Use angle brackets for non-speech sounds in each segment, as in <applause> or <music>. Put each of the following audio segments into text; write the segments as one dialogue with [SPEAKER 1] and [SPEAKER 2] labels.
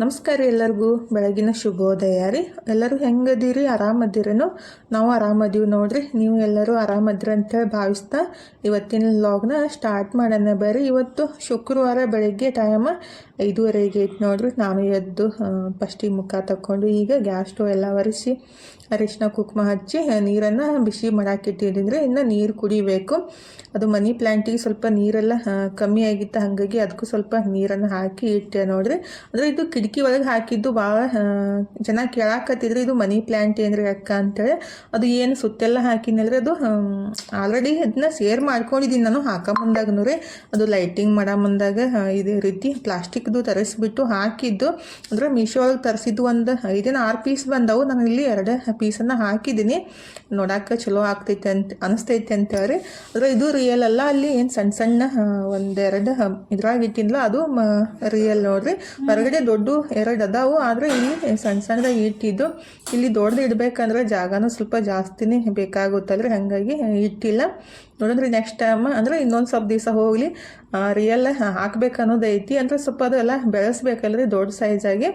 [SPEAKER 1] ನಮಸ್ಕಾರ ಎಲ್ಲರಿಗೂ. ಬೆಳಗಿನ ಶುಭೋದಯ ರೀ. ಎಲ್ಲರೂ ಹೆಂಗದೀರಿ? ಆರಾಮದಿರೇನು? ನಾವು ಆರಾಮದೀವಿ ನೋಡ್ರಿ. ನೀವು ಎಲ್ಲರೂ ಆರಾಮದ್ರಿ ಅಂತೇಳಿ ಭಾವಿಸ್ತಾ ಇವತ್ತಿನ ಲಾಗ್ನ ಸ್ಟಾರ್ಟ್ ಮಾಡೋಣ ಬರ್ರಿ. ಇವತ್ತು ಶುಕ್ರವಾರ ಬೆಳಗ್ಗೆ ಟೈಮ್ ಐದೂವರೆಗೆ ಐತೆ ನೋಡ್ರಿ. ನಾನು ಎದ್ದು ಫಸ್ಟಿಗೆ ಮುಖ ತಕ್ಕೊಂಡು ಈಗ ಗ್ಯಾಸ್ ಸ್ಟವ್ ಎಲ್ಲ ಒರೆಸಿ, ಅರಿಶಿನ, ಕುಕ್ಮ ಹಚ್ಚಿ ನೀರನ್ನು ಬಿಸಿ ಮಾಡಾಕಿಟ್ಟಿದ್ದೀನಿ ಇನ್ನು ನೀರು ಕುಡಿಬೇಕು. ಅದು ಮನಿ ಪ್ಲ್ಯಾಂಟಿಗೆ ಸ್ವಲ್ಪ ನೀರೆಲ್ಲ ಕಮ್ಮಿ ಆಗಿತ್ತು. ಹಾಗಾಗಿ ಅದಕ್ಕೂ ಸ್ವಲ್ಪ ನೀರನ್ನು ಹಾಕಿ ಇಟ್ಟೆ ನೋಡ್ರಿ. ಅಂದರೆ ಇದು ಕಿಟಕಿ ಒಳಗೆ ಹಾಕಿದ್ದು ಭಾಳ ಜನ ಕೇಳಾಕತ್ತಿದ್ರು. ಇದು ಮನಿ ಪ್ಲ್ಯಾಂಟ್ ಏನ್ರಿ ಅಕ್ಕ ಅಂತೇಳಿ ಅದು ಏನು ಸುತ್ತೆಲ್ಲ ಹಾಕಿನಲ್ರಿ ಅದು ಆಲ್ರೆಡಿ ಅದನ್ನ ಸೇರ್ ಮಾಡ್ಕೊಂಡಿದ್ದೀನಿ ನಾನು ಹಾಕೋ ರೀ ಅದು ಲೈಟಿಂಗ್ ಮಾಡೋ ಮುಂದಾಗ ಇದೇ ರೀತಿ ಪ್ಲಾಸ್ಟಿಕ್ದು ತರಿಸ್ಬಿಟ್ಟು ಹಾಕಿದ್ದು. ಅಂದ್ರೆ ಮೀಶೋ ಒಳಗೆ ತರಿಸಿದ್ದು ಒಂದು ಐದೇನು ಆರು ಪೀಸ್ ಬಂದವು. ನಾನು ಇಲ್ಲಿ ಎರಡು ಪೀಸನ್ನು ಹಾಕಿದ್ದೀನಿ. ನೋಡೋಕೆ ಚಲೋ ಆಗ್ತೈತೆ ಅಂತ, ಅನಿಸ್ತೈತೆ ಅಂತ ಹೇಳಿ ಆದರೆ ಇದು ರಿಯಲ್ ಅಲ್ಲ. ಅಲ್ಲಿ ಏನು ಸಣ್ಣ ಸಣ್ಣ ಒಂದೆರಡು ಇದ್ರಾಗ ಇಟ್ಟಿನ್ಲ ಅದು ರಿಯಲ್ ನೋಡ್ರಿ. ಹೊರಗಡೆ ದೊಡ್ಡ ಎರಡು ಅದಾವು. ಆದರೆ ಇಲ್ಲಿ ಸಣ್ಣ ಸಣ್ಣದಾಗಿ ಇಟ್ಟಿದ್ದು. ಇಲ್ಲಿ ದೊಡ್ಡದು ಇಡಬೇಕಂದ್ರೆ ಜಾಗನೂ ಸ್ವಲ್ಪ ಜಾಸ್ತಿನೇ ಬೇಕಾಗುತ್ತಲ್ರಿ ಹಾಗಾಗಿ ಇಟ್ಟಿಲ್ಲ. ನೋಡಿದ್ರೆ ನೆಕ್ಸ್ಟ್ ಟೈಮ್ ಅಂದರೆ ಇನ್ನೊಂದು ಸ್ವಲ್ಪ ದಿವಸ ಹೋಗಲಿ. ರಿಯಲ್ ಹಾಕ್ಬೇಕು ಅನ್ನೋದು ಐತಿ. ಅಂದರೆ ಸ್ವಲ್ಪ ಅದೆಲ್ಲ ಬೆಳೆಸ್ಬೇಕಲ್ರಿ ದೊಡ್ಡ ಸೈಜಾಗಿ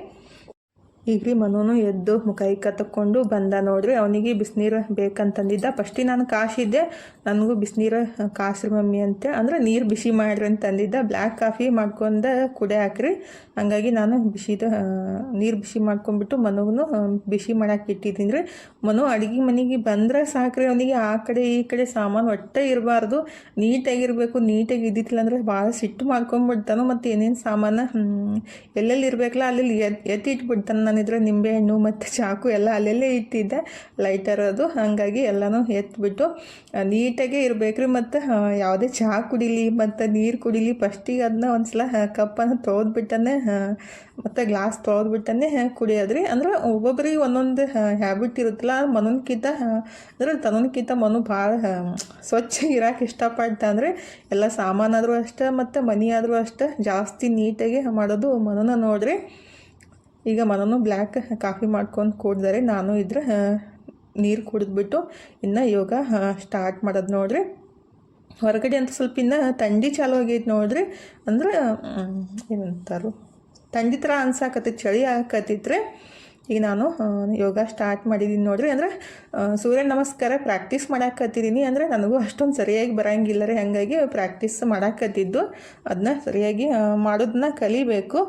[SPEAKER 1] ಈಗ ರೀ ಮನೋನು ಎದ್ದು ಕೈ ತಕ್ಕೊಂಡು ಬಂದ ನೋಡ್ರಿ, ಅವನಿಗೆ ಬಿಸಿನೀರು ಬೇಕಂತಂದಿದ್ದ. ಫಸ್ಟಿಗೆ ನಾನು ಕಾಶಿದ್ದೆ, ನನಗೂ ಬಿಸಿನೀರು ಕಾಸ್ರಿ ಮಮ್ಮಿ ಅಂತೆ, ಅಂದರೆ ನೀರು ಬಿಸಿ ಮಾಡ್ರಿ ಅಂತಂದಿದ್ದ. ಬ್ಲ್ಯಾಕ್ ಕಾಫಿ ಮಾಡ್ಕೊಂಡ ಕುಡೆ ಹಾಕ್ರಿ. ಹಂಗಾಗಿ ನಾನು ಬಿಸಿದ ನೀರು ಬಿಸಿ ಮಾಡ್ಕೊಂಡ್ಬಿಟ್ಟು ಮನಗೂ ಬಿಸಿ ಮಾಡಕ್ಕೆ ಇಟ್ಟಿದ್ದೀನಿ ರೀ. ಮನು ಅಡುಗೆ ಮನೆಗೆ ಬಂದರೆ ಸಾಕ್ರಿ ಅವನಿಗೆ. ಆ ಕಡೆ ಈ ಕಡೆ ಸಾಮಾನು ಒಟ್ಟೆ ಇರಬಾರ್ದು. ನೀಟಾಗಿರಬೇಕು ನೀಟಾಗಿ ಇದ್ದಿತ್ತಿಲ್ಲ ಅಂದರೆ ಭಾಳ ಸಿಟ್ಟು ಮಾಡ್ಕೊಂಡ್ಬಿಡ್ತಾನು. ಮತ್ತು ಏನೇನು ಸಾಮಾನು ಎಲ್ಲೆಲ್ಲಿ ಇರಬೇಕಲ್ಲ ಅಲ್ಲಿ ಎತ್, ಎತ್ತಿ ಇಟ್ಬಿಡ್ತಾನೆ ನಾನಿದ್ರೆ ನಿಂಬೆಹಣ್ಣು ಮತ್ತು ಚಾಕು ಎಲ್ಲ ಅಲ್ಲೆಲ್ಲೇ ಇಟ್ಟಿದ್ದೆ. ಲೈಟರ್ ಅದು. ಹಾಗಾಗಿ ಎಲ್ಲನೂ ಎತ್ಬಿಟ್ಟು ನೀಟಾಗೆ ಇರಬೇಕ್ರಿ ಮತ್ತು ಯಾವುದೇ ಚಹಾ ಕುಡಿಲಿ ಮತ್ತು ನೀರು ಕುಡಿಲಿ ಫಸ್ಟಿಗೆ ಅದನ್ನ ಒಂದ್ಸಲ ಕಪ್ಪನ್ನು ತೊಳೆದ್ಬಿಟ್ಟನೆ ಮತ್ತು ಗ್ಲಾಸ್ ತೊಳೆದ್ಬಿಟ್ಟನೆ ಕುಡಿಯೋದ್ರಿ. ಅಂದ್ರೆ ಒಬ್ಬೊಬ್ಬರಿಗೆ ಒಂದೊಂದು ಹ್ಯಾಬಿಟ್ ಇರುತ್ತಲ್ಲ ಮನೋನ್ಕಿಂತ ಅಂದ್ರೆ ತನ್ನೋನ್ಕಿಂತ ಮನು ಭಾಳ ಸ್ವಚ್ಛ ಇರೋಕೆ ಇಷ್ಟಪಡ್ತ ಅಂದರೆ ಎಲ್ಲ ಸಾಮಾನಾದರೂ ಅಷ್ಟೇ, ಮತ್ತು ಮನಿ ಆದರೂ ಅಷ್ಟೇ ಜಾಸ್ತಿ ನೀಟಾಗಿ ಮಾಡೋದು ಮನನ ನೋಡ್ರಿ. ಈಗ ಮನನು ಬ್ಲ್ಯಾಕ್ ಕಾಫಿ ಮಾಡ್ಕೊಂಡು ಕೂಡಿದರೆ ನಾನು ಇದ್ರ ನೀರು ಕುಡಿದ್ಬಿಟ್ಟು ಇನ್ನು ಯೋಗ ಸ್ಟಾರ್ಟ್ ಮಾಡೋದು ನೋಡ್ರಿ. ಹೊರಗಡೆ ಅಂತ ಸ್ವಲ್ಪ ಇನ್ನು ಥಂಡಿ ಚಾಲು ಆಗೈತೆ ನೋಡ್ರಿ. ಅಂದ್ರೆ ಏನಂತಾರು, ಥಂಡಿ ಥರ ಅನ್ಸಾಕತ್ತೈತಿ ಚಳಿ ಆಕತ್ತಿದ್ರೆ ಈಗ ನಾನು ಯೋಗ ಸ್ಟಾರ್ಟ್ ಮಾಡಿದ್ದೀನಿ ನೋಡ್ರಿ. ಅಂದ್ರೆ ಸೂರ್ಯ ನಮಸ್ಕಾರ ಪ್ರಾಕ್ಟೀಸ್ ಮಾಡಾಕತ್ತಿದ್ದೀನಿ ಅಂದರೆ ನನಗೂ ಅಷ್ಟೊಂದು ಸರಿಯಾಗಿ ಬರೋಂಗಿಲ್ಲ ರೀ. ಹಾಗಾಗಿ ಪ್ರಾಕ್ಟೀಸ್ ಮಾಡಾಕತ್ತಿದ್ದು. ಅದನ್ನ ಸರಿಯಾಗಿ ಮಾಡೋದನ್ನ ಕಲಿಬೇಕು.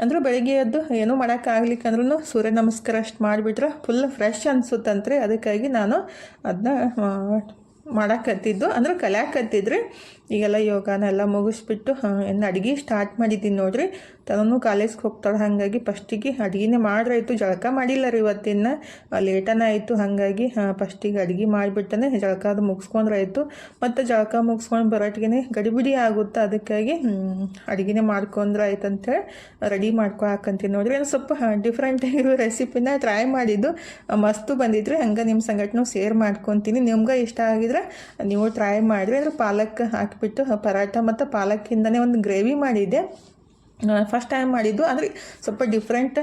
[SPEAKER 1] ಅಂದ್ರೆ ಬೆಳಿಗ್ಗೆ ಎದ್ದು ಏನೂ ಮಾಡೋಕ್ಕಾಗ್ಲಿಕ್ಕಂದ್ರೂ ಸೂರ್ಯ ನಮಸ್ಕಾರ ಅಷ್ಟು ಮಾಡಿಬಿಟ್ರೆ ಫುಲ್ ಫ್ರೆಶ್ ಅನ್ಸುತ್ತಂತ್ರಿ. ಅದಕ್ಕಾಗಿ ನಾನು ಅದನ್ನ ಮಾಡಾಕತ್ತಿದ್ದು. ಅಂದ್ರೆ ಕಲಿಯಾಕತ್ತಿದ್ರಿ. ಈಗೆಲ್ಲ ಯೋಗನ ಎಲ್ಲ ಮುಗಿಸ್ಬಿಟ್ಟು ಇನ್ನು ಅಡುಗೆ ಸ್ಟಾರ್ಟ್ ಮಾಡಿದ್ದೀನಿ ನೋಡ್ರಿ. ತನೂ ಕಾಲೇಜ್ಗೆ ಹೋಗ್ತಾಳೆ, ಹಾಗಾಗಿ ಫಸ್ಟಿಗೆ ಅಡುಗೆನೇ ಮಾಡ್ರಾಯ್ತು, ಜಳಕ ಮಾಡಿಲ್ಲ ರೀ ಇವತ್ತಿನ ಲೇಟನ ಆಯಿತು, ಹಾಗಾಗಿ ಫಸ್ಟಿಗೆ ಅಡುಗೆ ಮಾಡಿಬಿಟ್ಟನೆ ಜಳಕ ಅದು ಮುಗಿಸ್ಕೊಂಡ್ರಾಯ್ತು. ಮತ್ತು ಜಳಕ ಮುಗಿಸ್ಕೊಂಡು ಬರೋಟ್ಗೆ ಗಡಿಬಿಡಿ ಆಗುತ್ತೆ, ಅದಕ್ಕಾಗಿ ಅಡುಗೆನೇ ಮಾಡ್ಕೊಂಡ್ರೆ ಆಯ್ತು ಅಂತೇಳಿ ರೆಡಿ ಮಾಡ್ಕೊಳಕಂತೀನಿ ನೋಡ್ರಿ. ಏನು ಸ್ವಲ್ಪ ಡಿಫ್ರೆಂಟಾಗಿರೋ ರೆಸಿಪಿನ ಟ್ರೈ ಮಾಡಿದ್ದು. ಮಸ್ತು ಬಂದಿದ್ರಿ ಹಂಗೆ ನಿಮ್ಮ ಸಂಗಟನೂ ಶೇರ್ ಮಾಡ್ಕೊತೀನಿ. ನಿಮ್ಗೆ ಇಷ್ಟ ಆಗಿದ್ರೆ ನೀವು ಟ್ರೈ ಮಾಡಿರಿ. ಅಂದ್ರೆ ಪಾಲಕ್ ಹಾಕಿಬಿಟ್ಟು ಪರಾಟ ಮತ್ತು ಪಾಲಕ್ಕಿಂದನೇ ಒಂದು ಗ್ರೇವಿ ಮಾಡಿದ್ದೆ. ಫಸ್ಟ್ ಟೈಮ್ ಮಾಡಿದ್ದು. ಅಂದರೆ ಸ್ವಲ್ಪ ಡಿಫ್ರೆಂಟ್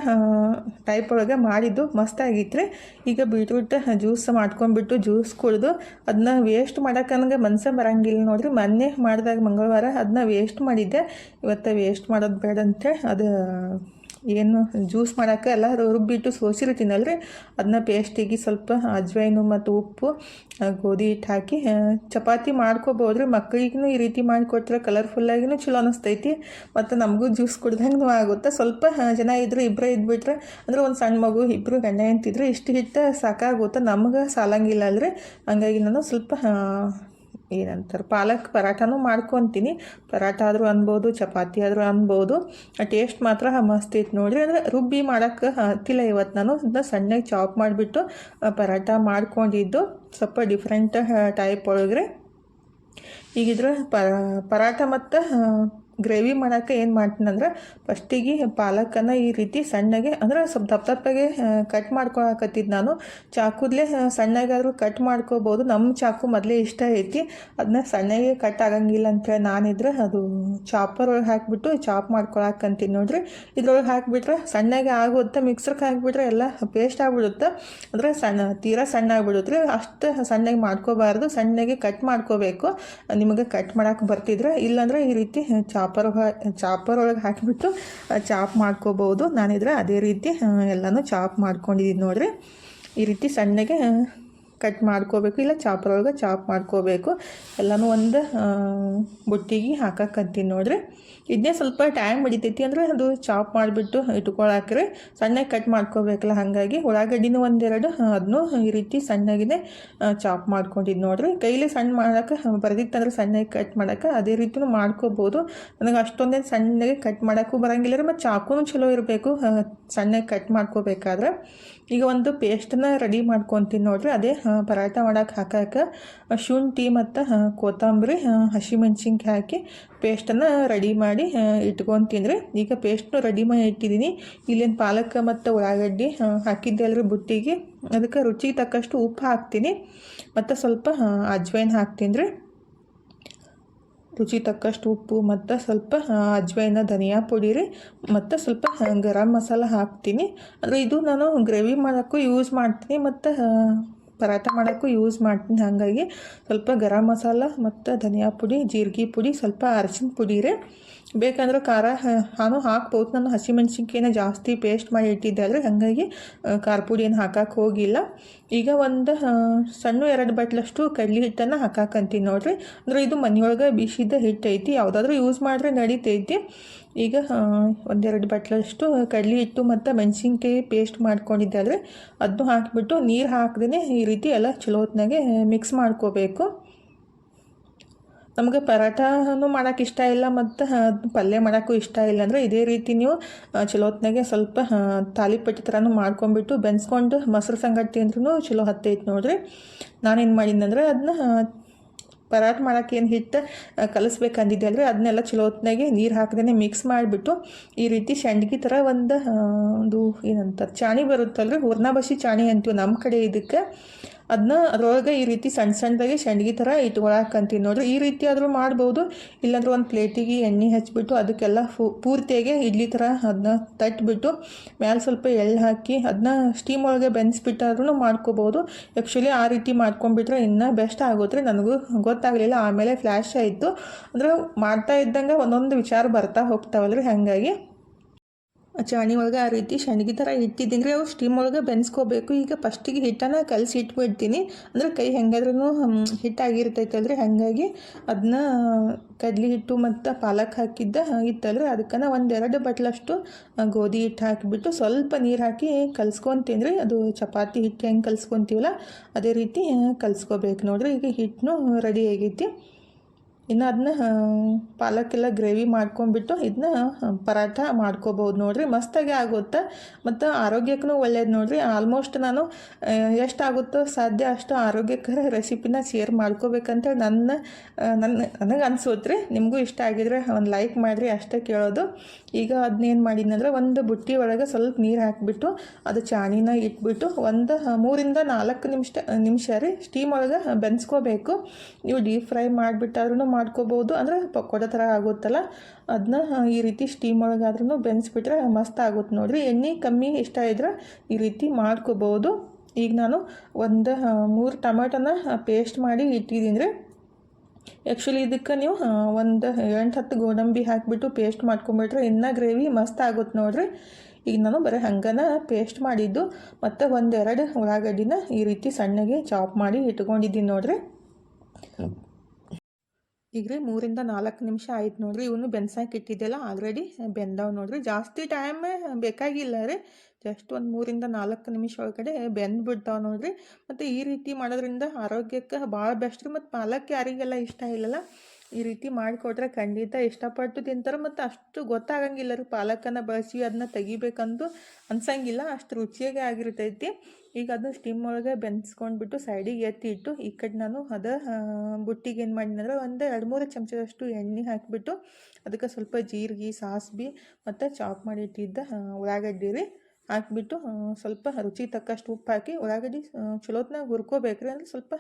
[SPEAKER 1] ಟೈಪ್ ಒಳಗೆ ಮಾಡಿದ್ದು. ಮಸ್ತಾಗಿತ್ತು ಈಗ ಬೀಟ್ರೂಟ್ ಜ್ಯೂಸ್ ಮಾಡ್ಕೊಂಡ್ಬಿಟ್ಟು ಜ್ಯೂಸ್ ಕುಡಿದು ಅದನ್ನ ವೇಸ್ಟ್ ಮಾಡೋಕೆ ನನಗೆ ಮನಸ್ಸೇ ಬರೋಂಗಿಲ್ಲ ನೋಡಿರಿ. ಮೊನ್ನೆ ಮಾಡಿದಾಗ ಮಂಗಳವಾರ ಅದನ್ನ ವೇಸ್ಟ್ ಮಾಡಿದ್ದೆ. ಇವತ್ತು ವೇಸ್ಟ್ ಮಾಡೋದು ಬೇಡಂತೆ ಅದು ಏನು ಜ್ಯೂಸ್ ಮಾಡೋಕ್ಕೆ ಎಲ್ಲ ರುಬ್ಬಿಟ್ಟು ಸೋಸಿರ್ತೀನಲ್ರಿ ಅದನ್ನ ಪೇಸ್ಟಿಗೆ ಸ್ವಲ್ಪ ಅಜ್ವೈನು ಮತ್ತು ಉಪ್ಪು ಗೋಧಿ ಹಿಟ್ಟು ಹಾಕಿ ಚಪಾತಿ ಚಪಾತಿ ಮಾಡ್ಕೋಬೋದ್ರಿ. ಮಕ್ಕಳಿಗೂ ಈ ರೀತಿ ಮಾಡಿಕೊಟ್ರೆ ಕಲರ್ಫುಲ್ಲಾಗಿನೂ ಚಲೋ ಅನಿಸ್ತೈತಿ. ಮತ್ತು ನಮಗೂ ಜ್ಯೂಸ್ ಕುಡ್ದಂಗೂ ಆಗುತ್ತೆ. ಸ್ವಲ್ಪ ಜನ ಇದ್ರೆ ಇಬ್ಬರೇ ಇದ್ಬಿಟ್ರೆ, ಅಂದ್ರೆ ಒಂದು ಸಣ್ಣ ಮಗು ಇಬ್ಬರು ಗಂಡ ಅಂತಿದ್ರೆ ಇಷ್ಟು ಹಿಟ್ಟು ಸಾಕಾಗುತ್ತೆ ನಮ್ಗೆ ಸಾಲಂಗಿಲ್ಲ ಅಲ್ರಿ. ಹಂಗಾಗಿ ನಾನು ಸ್ವಲ್ಪ ಏನಂತಾರೆ? ಪಾಲಕ್ ಪರಾಠನೂ ಮಾಡ್ಕೊತೀನಿ. ಪರಾಠ ಆದರೂ ಅನ್ಬೋದು, ಚಪಾತಿ ಆದರೂ ಅನ್ಬೋದು. ಟೇಸ್ಟ್ ಮಾತ್ರ ಮಸ್ತ್ ಇತ್ತು ನೋಡಿರಿ. ಅಂದರೆ ರುಬ್ಬಿ ಮಾಡೋಕ್ಕೆ ಹತ್ತಿಲ್ಲ ಇವತ್ತು ನಾನು. ಅದನ್ನ ಸಣ್ಣಗೆ ಚಾಪ್ ಮಾಡಿಬಿಟ್ಟು ಪರಾಟ ಮಾಡ್ಕೊಂಡಿದ್ದು. ಸ್ವಲ್ಪ ಡಿಫ್ರೆಂಟ್ ಟೈಪ್ ಒಳಗ್ರೆ. ಈಗಿದ್ರೆ ಪರಾಟ ಮತ್ತು ಗ್ರೇವಿ ಮಾಡೋಕ್ಕೆ ಏನು ಮಾಡ್ತೀನಂದ್ರೆ, ಫಸ್ಟಿಗೆ ಪಾಲಕನ್ನು ಈ ರೀತಿ ಸಣ್ಣಗೆ, ಅಂದ್ರೆ ಸ್ವಲ್ಪ ದಪ್ಪ ದಪ್ಪಗೆ ಕಟ್ ಮಾಡ್ಕೊಳಕತ್ತಿದ್ದು ನಾನು. ಚಾಕುದ್ಲೇ ಸಣ್ಣಗಾದರೂ ಕಟ್ ಮಾಡ್ಕೋಬೋದು. ನಮ್ಮ ಚಾಕು ಮೊದಲೇ ಇಷ್ಟ ಐತಿ. ಅದನ್ನ ಸಣ್ಣಗೆ ಕಟ್ ಆಗಂಗಿಲ್ಲ ಅಂತೇಳಿ ನಾನಿದ್ರೆ ಅದು ಚಾಪರ್ ಒಳಗೆ ಹಾಕಿಬಿಟ್ಟು ಚಾಪ್ ಮಾಡ್ಕೊಳಕಂತೀನಿ ನೋಡ್ರಿ. ಇದ್ರೊಳಗೆ ಹಾಕಿಬಿಟ್ರೆ ಸಣ್ಣಗೆ ಆಗುತ್ತೆ ಮಿಕ್ಸರ್ಗೆ ಹಾಕಿಬಿಟ್ರೆ ಎಲ್ಲ ಪೇಸ್ಟ್ ಆಗಿಬಿಡುತ್ತೆ. ಅಂದರೆ ಸಣ್ಣ, ತೀರಾ ಸಣ್ಣ ಆಗ್ಬಿಡುತ್ತೆ ಅಷ್ಟು ಸಣ್ಣಗೆ ಮಾಡ್ಕೋಬಾರ್ದು. ಸಣ್ಣಗೆ ಕಟ್ ಮಾಡ್ಕೋಬೇಕು. ನಿಮಗೆ ಕಟ್ ಮಾಡೋಕೆ ಬರ್ತಿದ್ರೆ, ಇಲ್ಲಾಂದ್ರೆ ಈ ರೀತಿ ಚಾಪ್ ಚಾಪರ್ ಚಾಪರ್ ಒಳಗೆ ಹಾಕಿಬಿಟ್ಟು ಚಾಪ್ ಮಾಡ್ಕೋಬೋದು. ನಾನಿದ್ರೆ ಅದೇ ರೀತಿ ಎಲ್ಲನೂ ಚಾಪ್ ಮಾಡ್ಕೊಂಡಿದ್ದೀನಿ ನೋಡಿರಿ. ಈ ರೀತಿ ಸಣ್ಣಗೆ ಕಟ್ ಮಾಡ್ಕೋಬೇಕು, ಇಲ್ಲ ಚಾಪರ್ ಒಳಗೆ ಚಾಪ್ ಮಾಡ್ಕೋಬೇಕು. ಎಲ್ಲನೂ ಒಂದು ಬುಟ್ಟಿಗೆ ಹಾಕಕ್ಕಂತೀನಿ ನೋಡ್ರಿ. ಇದನ್ನೇ ಸ್ವಲ್ಪ ಟೈಮ್ ಹಿಡಿತೈತಿ ಅಂದರೆ ಅದು ಚಾಪ್ ಮಾಡಿಬಿಟ್ಟು ಇಟ್ಕೊಳಕ್ರೆ ಸಣ್ಣಗೆ ಕಟ್ ಮಾಡ್ಕೋಬೇಕಲ್ಲ, ಹಾಗಾಗಿ ಉಳ್ಳಾಗಡ್ಡಿನೂ ಒಂದೆರಡು ಅದನ್ನು ಈ ರೀತಿ ಸಣ್ಣಗಿನೇ ಚಾಪ್ ಮಾಡ್ಕೊಂಡಿದ್ದು ನೋಡ್ರಿ. ಕೈಲಿ ಸಣ್ಣ ಮಾಡೋಕೆ ಬರೆದಿತ್ತಂದ್ರೆ ಸಣ್ಣಗೆ ಕಟ್ ಮಾಡೋಕೆ ಅದೇ ರೀತಿನೂ ಮಾಡ್ಕೋಬೋದು. ನನಗೆ ಅಷ್ಟೊಂದೇ ಸಣ್ಣಗೆ ಕಟ್ ಮಾಡೋಕ್ಕೂ ಬರೋಂಗಿಲ್ಲ ರೀ, ಮತ್ತು ಚಾಕುನೂ ಚಲೋ ಇರಬೇಕು ಸಣ್ಣಗೆ ಕಟ್ ಮಾಡ್ಕೋಬೇಕಾದ್ರೆ. ಈಗ ಒಂದು ಪೇಸ್ಟನ್ನ ರೆಡಿ ಮಾಡ್ಕೊತೀನಿ ನೋಡಿರಿ. ಅದೇ ಪರಾಟ ಮಾಡೋಕೆ ಹಾಕಕ್ಕೆ ಶುಂಠಿ ಮತ್ತು ಕೊತ್ತಂಬರಿ ಹಸಿಮೆಣ್ಸಿನ್ಕಾಯಿ ಹಾಕಿ ಪೇಸ್ಟನ್ನು ರೆಡಿ ಮಾಡಿ ಇಟ್ಕೊತೀನಿ ಈಗ ಪೇಸ್ಟ್ನು ರೆಡಿ ಮಾಡಿ ಇಟ್ಟಿದ್ದೀನಿ ಇಲ್ಲಿನ ಪಾಲಕ್ ಮತ್ತು ಉಳ್ಳಾಗಡ್ಡಿ ಹಾಕಿದ್ದೆ ಬುಟ್ಟಿಗೆ. ಅದಕ್ಕೆ ರುಚಿಗೆ ತಕ್ಕಷ್ಟು ಉಪ್ಪು ಹಾಕ್ತೀನಿ. ಮತ್ತು ಸ್ವಲ್ಪ ಅಜ್ವೈನ್ ಹಾಕ್ತೀನಿ ರೀ ರುಚಿ ತಕ್ಕಷ್ಟು ಉಪ್ಪು, ಮತ್ತು ಸ್ವಲ್ಪ ಅಜ್ವೈನ ಧನಿಯಾ ಪುಡಿ ರೀ, ಮತ್ತು ಸ್ವಲ್ಪ ಗರಂ ಮಸಾಲ ಹಾಕ್ತೀನಿ. ಅಂದರೆ ಇದು ನಾನು ಗ್ರೇವಿ ಮಾಡೋಕ್ಕೂ ಯೂಸ್ ಮಾಡ್ತೀನಿ, ಮತ್ತು ಪರಾಟ ಮಾಡೋಕ್ಕೂ ಯೂಸ್ ಮಾಡ್ತೀನಿ. ಹಾಗಾಗಿ ಸ್ವಲ್ಪ ಗರಂ ಮಸಾಲ, ಮತ್ತು ಧನಿಯಾ ಪುಡಿ, ಜೀರಿಗೆ ಪುಡಿ, ಸ್ವಲ್ಪ ಅರಶಿನ ಪುಡಿ ರೀ. ಬೇಕಂದ್ರೆ ಖಾರ ನಾನು ಹಾಕ್ಬೋದು. ನಾನು ಹಸಿಮೆಣ್ಸಿನ್ಕಾಯಿನ ಜಾಸ್ತಿ ಪೇಸ್ಟ್ ಮಾಡಿ ಇಟ್ಟಿದ್ದೆ. ಆದರೆ ಹಾಗಾಗಿ ಖಾರ ಪುಡಿ ಏನು ಹಾಕಕ್ಕೆ ಹೋಗಿಲ್ಲ. ಈಗ ಒಂದು ಸಣ್ಣ ಎರಡು ಬಟ್ಲಷ್ಟು ಕಡ್ಲಿ ಹಿಟ್ಟನ್ನು ಹಾಕಾಕಂತೀನಿ ನೋಡಿರಿ. ಅಂದ್ರೆ ಇದು ಮನೆಯೊಳಗೆ ಬಿಸಿದ ಹಿಟ್ಟು ಐತಿ. ಯಾವುದಾದ್ರೂ ಯೂಸ್ ಮಾಡಿದ್ರೆ ನಡೀತೈತಿ. ಈಗ ಒಂದೆರಡು ಬಟ್ಲಷ್ಟು ಕಡ್ಲಿ ಹಿಟ್ಟು ಮತ್ತು ಮೆಣಸಿನ್ಕಾಯಿ ಪೇಸ್ಟ್ ಮಾಡ್ಕೊಂಡಿದ್ದೆ. ಆದರೆ ಅದನ್ನು ಹಾಕಿಬಿಟ್ಟು ನೀರು ಹಾಕ್ದೇ ಈ ರೀತಿ ಎಲ್ಲ ಚಲೋ ಹೊತ್ನಾಗೆ ಮಿಕ್ಸ್ ಮಾಡ್ಕೋಬೇಕು. ನಮಗೆ ಪರಾಟನು ಮಾಡೋಕೆ ಇಷ್ಟ ಇಲ್ಲ ಮತ್ತು ಪಲ್ಯ ಮಾಡೋಕ್ಕೂ ಇಷ್ಟ ಇಲ್ಲ. ಅಂದರೆ ಇದೇ ರೀತಿ ನೀವು ಚಲೋತ್ನಾಗೆ ಸ್ವಲ್ಪ ತಾಲಿಪಟ್ಟಿ ಥರನೂ ಮಾಡ್ಕೊಂಬಿಟ್ಟು ಬೆನ್ಸ್ಕೊಂಡು ಮೊಸರು ಸಂಗಟ್ಟಿ ಅಂದ್ರೂ ಚಲೋ ಹತ್ತೈತೆ ನೋಡ್ರಿ. ನಾನೇನು ಮಾಡಿದ್ನಂದ್ರೆ ಅದನ್ನ ಪರಾಟ ಮಾಡೋಕ್ಕೆ ಏನು ಹಿಟ್ಟು ಕಲಿಸ್ಬೇಕಂದಿದ್ದೆ ಅಲ್ರಿ ಅದನ್ನೆಲ್ಲ ಚಲೋ ಹೊತ್ನಾಗೆ ನೀರು ಹಾಕ್ದೇ ಮಿಕ್ಸ್ ಮಾಡಿಬಿಟ್ಟು ಈ ರೀತಿ ಸಂಡ್ಗಿ ಥರ ಒಂದು ಒಂದು ಏನಂತಾರೆ, ಚಾಣಿ ಬರುತ್ತಲ್ರಿ ಹೂರ್ಣ ಬಸಿ ಚಾಣಿ ಅಂತೀವಿ ನಮ್ಮ ಕಡೆ ಇದಕ್ಕೆ. ಅದನ್ನ ರೋಗ ಈ ರೀತಿ ಸಣ್ಣ ಸಣ್ಣದಾಗಿ ಸಂಡ್ಗಿ ಥರ ಇಟ್ಕೊಳಕಂತೀವಿ ನೋಡ್ರಿ, ಈ ರೀತಿ ಆದರೂ ಮಾಡ್ಬೋದು. ಇಲ್ಲಾಂದ್ರೆ ಒಂದು ಪ್ಲೇಟಿಗೆ ಎಣ್ಣೆ ಹಚ್ಚಿಬಿಟ್ಟು ಅದಕ್ಕೆಲ್ಲ ಫು, ಪೂರ್ತಿಯಾಗಿ ಇಡ್ಲಿ ಥರ ಅದನ್ನ ತಟ್ಬಿಟ್ಟು ಮ್ಯಾಲೆ ಸ್ವಲ್ಪ ಎಳ್ಳು ಹಾಕಿ ಅದನ್ನ ಸ್ಟೀಮ್ ಒಳಗೆ ಬೆನ್ಸ್ಬಿಟ್ಟಾದ್ರೂ ಮಾಡ್ಕೋಬೋದು. ಆ್ಯಕ್ಚುಲಿ ಆ ರೀತಿ ಮಾಡ್ಕೊಂಡ್ಬಿಟ್ರೆ ಇನ್ನೂ ಬೆಸ್ಟ್ ಆಗುತ್ತೆ ನನಗೂ ಗೊತ್ತಾಗಲಿಲ್ಲ. ಆಮೇಲೆ ಫ್ಲ್ಯಾಶ್ ಆಯಿತು. ಅಂದರೆ ಮಾಡ್ತಾ ಇದ್ದಂಗೆ ಒಂದೊಂದು ವಿಚಾರ ಬರ್ತಾ ಹೋಗ್ತಾವಲ್ರಿ ಹಾಗಾಗಿ. ಚಾಣಿ ಒಳಗೆ ಆ ರೀತಿ ಸಣ್ಣಗಿ ಥರ ಇಟ್ಟಿದ್ದೀನಿ ರೀ. ಅವು ಸ್ಟೀಮ್ ಒಳಗೆ ಬೆನ್ಸ್ಕೋಬೇಕು. ಈಗ ಫಸ್ಟಿಗೆ ಹಿಟ್ಟನ್ನು ಕಲಸಿ ಇಟ್ಬಿಡ್ತೀನಿ. ಅಂದರೆ ಕೈ ಹೆಂಗಾದ್ರೂ ಹಿಟ್ಟಾಗಿರ್ತೈತಲ್ರಿ ಹಾಗಾಗಿ ಅದನ್ನ ಕಡ್ಲಿ ಹಿಟ್ಟು ಮತ್ತು ಪಾಲಕ್ ಹಾಕಿದ್ದ ಇತ್ತಲ್ರಿ. ಅದಕ್ಕನ ಒಂದೆರಡು ಬಟ್ಲಷ್ಟು ಗೋಧಿ ಹಿಟ್ಟು ಹಾಕಿಬಿಟ್ಟು ಸ್ವಲ್ಪ ನೀರು ಹಾಕಿ ಕಲ್ಸ್ಕೊತೀನಿ ರೀ. ಅದು ಚಪಾತಿ ಹಿಟ್ಟು ಹೆಂಗೆ ಕಲ್ಸ್ಕೊತೀವಲ್ಲ, ಅದೇ ರೀತಿ ಕಲ್ಸ್ಕೋಬೇಕು ನೋಡ್ರಿ. ಈಗ ಹಿಟ್ಟು ರೆಡಿ ಆಗೈತಿ ಇನ್ನು ಅದನ್ನ ಪಾಲಕ್ಕೆಲ್ಲ ಗ್ರೇವಿ ಮಾಡ್ಕೊಂಡ್ಬಿಟ್ಟು ಇದನ್ನ ಪರಾಠ ಮಾಡ್ಕೋಬೋದು ನೋಡಿರಿ. ಮಸ್ತಾಗಿ ಆಗುತ್ತೆ. ಮತ್ತು ಆರೋಗ್ಯಕ್ಕೂ ಒಳ್ಳೇದು ನೋಡಿರಿ. ಆಲ್ಮೋಸ್ಟ್ ನಾನು ಎಷ್ಟಾಗುತ್ತೋ ಸಾಧ್ಯ ಅಷ್ಟು ಆರೋಗ್ಯಕರ ರೆಸಿಪಿನ ಶೇರ್ ಮಾಡ್ಕೋಬೇಕಂತ ನನ್ನ ನನ್ನ ನನಗೆ ಅನಿಸುತ್ತೆ ನಿಮಗೂ ಇಷ್ಟ ಆಗಿದ್ರೆ ಒಂದು ಲೈಕ್ ಮಾಡಿರಿ, ಅಷ್ಟೇ ಕೇಳೋದು. ಈಗ ಅದನ್ನೇನು ಮಾಡಿದ್ನಂದ್ರೆ ಒಂದು ಬುಟ್ಟಿ ಒಳಗೆ ಸ್ವಲ್ಪ ನೀರು ಹಾಕಿಬಿಟ್ಟು, ಅದು ಚಾಣಿನ ಇಟ್ಬಿಟ್ಟು ಒಂದು ಮೂರಿಂದ ನಾಲ್ಕು ನಿಮಿಷ ನಿಮಿಷ ರೀ, ಸ್ಟೀಮ್ ಒಳಗೆ ಬೆನ್ಸ್ಕೋಬೇಕು. ನೀವು ಡೀಪ್ ಫ್ರೈ ಮಾಡಿಬಿಟ್ಟಾದ್ರೂ ಮಾಡ್ಕೋಬೋದು. ಅಂದರೆ ಪಕೋಡ ಥರ ಆಗುತ್ತಲ್ಲ? ಅದನ್ನ ಈ ರೀತಿ ಸ್ಟೀಮ್ ಒಳಗಾದ್ರೂ ಬೆನ್ಸ್ಬಿಟ್ರೆ ಮಸ್ತ್ ಆಗುತ್ತೆ ನೋಡಿರಿ. ಎಣ್ಣೆ ಕಮ್ಮಿ ಇಷ್ಟ ಇದ್ರೆ ಈ ರೀತಿ ಮಾಡ್ಕೋಬೋದು. ಈಗ ನಾನು ಒಂದು ಮೂರು ಟೊಮೆಟೊನ ಪೇಸ್ಟ್ ಮಾಡಿ ಇಟ್ಟಿದ್ದೀನಿ ರೀ. ಆ್ಯಕ್ಚುಲಿ ಇದಕ್ಕೆ ನೀವು ಒಂದು ಎಂಟು, ಹತ್ತು ಗೋಡಂಬಿ ಹಾಕಿಬಿಟ್ಟು ಪೇಸ್ಟ್ ಮಾಡ್ಕೊಂಬಿಟ್ರೆ ಇನ್ನೂ ಗ್ರೇವಿ ಮಸ್ತ್ ಆಗುತ್ತೆ ನೋಡಿರಿ. ಈಗ ನಾನು ಬರೀ ಹಂಗನ ಪೇಸ್ಟ್ ಮಾಡಿದ್ದು. ಮತ್ತು ಒಂದೆರಡು ಉಳ್ಳಾಗಡ್ಡಿನ ಈ ರೀತಿ ಸಣ್ಣಗೆ ಚಾಪ್ ಮಾಡಿ ಇಟ್ಕೊಂಡಿದ್ದೀನಿ ನೋಡ್ರಿ. ಈಗ ರೀ ಮೂರಿಂದ ನಾಲ್ಕು ನಿಮಿಷ ಆಯ್ತು ನೋಡ್ರಿ, ಇವನು ಬೆನ್ಸಾಕ್ ಇಟ್ಟಿದ್ದೆಲ್ಲ ಆಲ್ರೆಡಿ ಬೆಂದವ್ ನೋಡ್ರಿ. ಜಾಸ್ತಿ ಟೈಮ್ ಬೇಕಾಗಿಲ್ಲ ರೀ. ಜಸ್ಟ್ ಒಂದು ಮೂರಿಂದ ನಾಲ್ಕು ನಿಮಿಷ ಒಳಗಡೆ ಬೆಂದ್ಬಿಡ್ತಾವೆ ನೋಡ್ರಿ. ಮತ್ತು ಈ ರೀತಿ ಮಾಡೋದ್ರಿಂದ ಆರೋಗ್ಯಕ್ಕೆ ಭಾಳ ಬೆಸ್ಟ್ ರೀ. ಮತ್ತು ಪಾಲಕ್ ಯಾರಿಗೆಲ್ಲ ಇಷ್ಟ ಇಲ್ಲಲ್ಲ ಈ ರೀತಿ ಮಾಡಿಕೊಟ್ರೆ ಖಂಡಿತ ಇಷ್ಟಪಟ್ಟು ತಿಂತಾರೆ ಮತ್ತು ಅಷ್ಟು ಗೊತ್ತಾಗಂಗಿಲ್ಲ ರೀ ಪಾಲಕನ್ನು ಬಳಸಿ ಅದನ್ನ ತೆಗಿಬೇಕಂದು ಅನ್ಸಂಗಿಲ್ಲ ಅಷ್ಟು ರುಚಿಯಾಗಿ ಆಗಿರ್ತೈತಿ. ಈಗ ಅದನ್ನ ಸ್ಟಿಮ್ ಒಳಗೆ ಬೆನ್ಸ್ಕೊಂಡ್ಬಿಟ್ಟು ಸೈಡಿಗೆ ಎತ್ತಿ ಇಟ್ಟು ಈ ಕಡೆ ನಾನು ಅದ ಬುಟ್ಟಿಗೆ ಏನು ಮಾಡಿದ್ರೆ ಒಂದು ಎರಡು ಮೂರು ಚಮಚದಷ್ಟು ಎಣ್ಣೆ ಹಾಕಿಬಿಟ್ಟು ಅದಕ್ಕೆ ಸ್ವಲ್ಪ ಜೀರಿಗೆ ಸಾಸ್ಬಿ ಮತ್ತು ಚಾಪ್ ಮಾಡಿ ಇಟ್ಟಿದ್ದ ಆ, ಉಳ್ಳಾಗಡ್ಡಿ ರೀ ಹಾಕಿಬಿಟ್ಟು ಸ್ವಲ್ಪ ರುಚಿ ತಕ್ಕಷ್ಟು ಉಪ್ಪು ಹಾಕಿ ಉಳ್ಳಾಗಡ್ಡಿ ಚಲೋತ್ನಾಗ ಹುರ್ಕೋಬೇಕ್ರಿ ಅಂದ್ರೆ ಸ್ವಲ್ಪ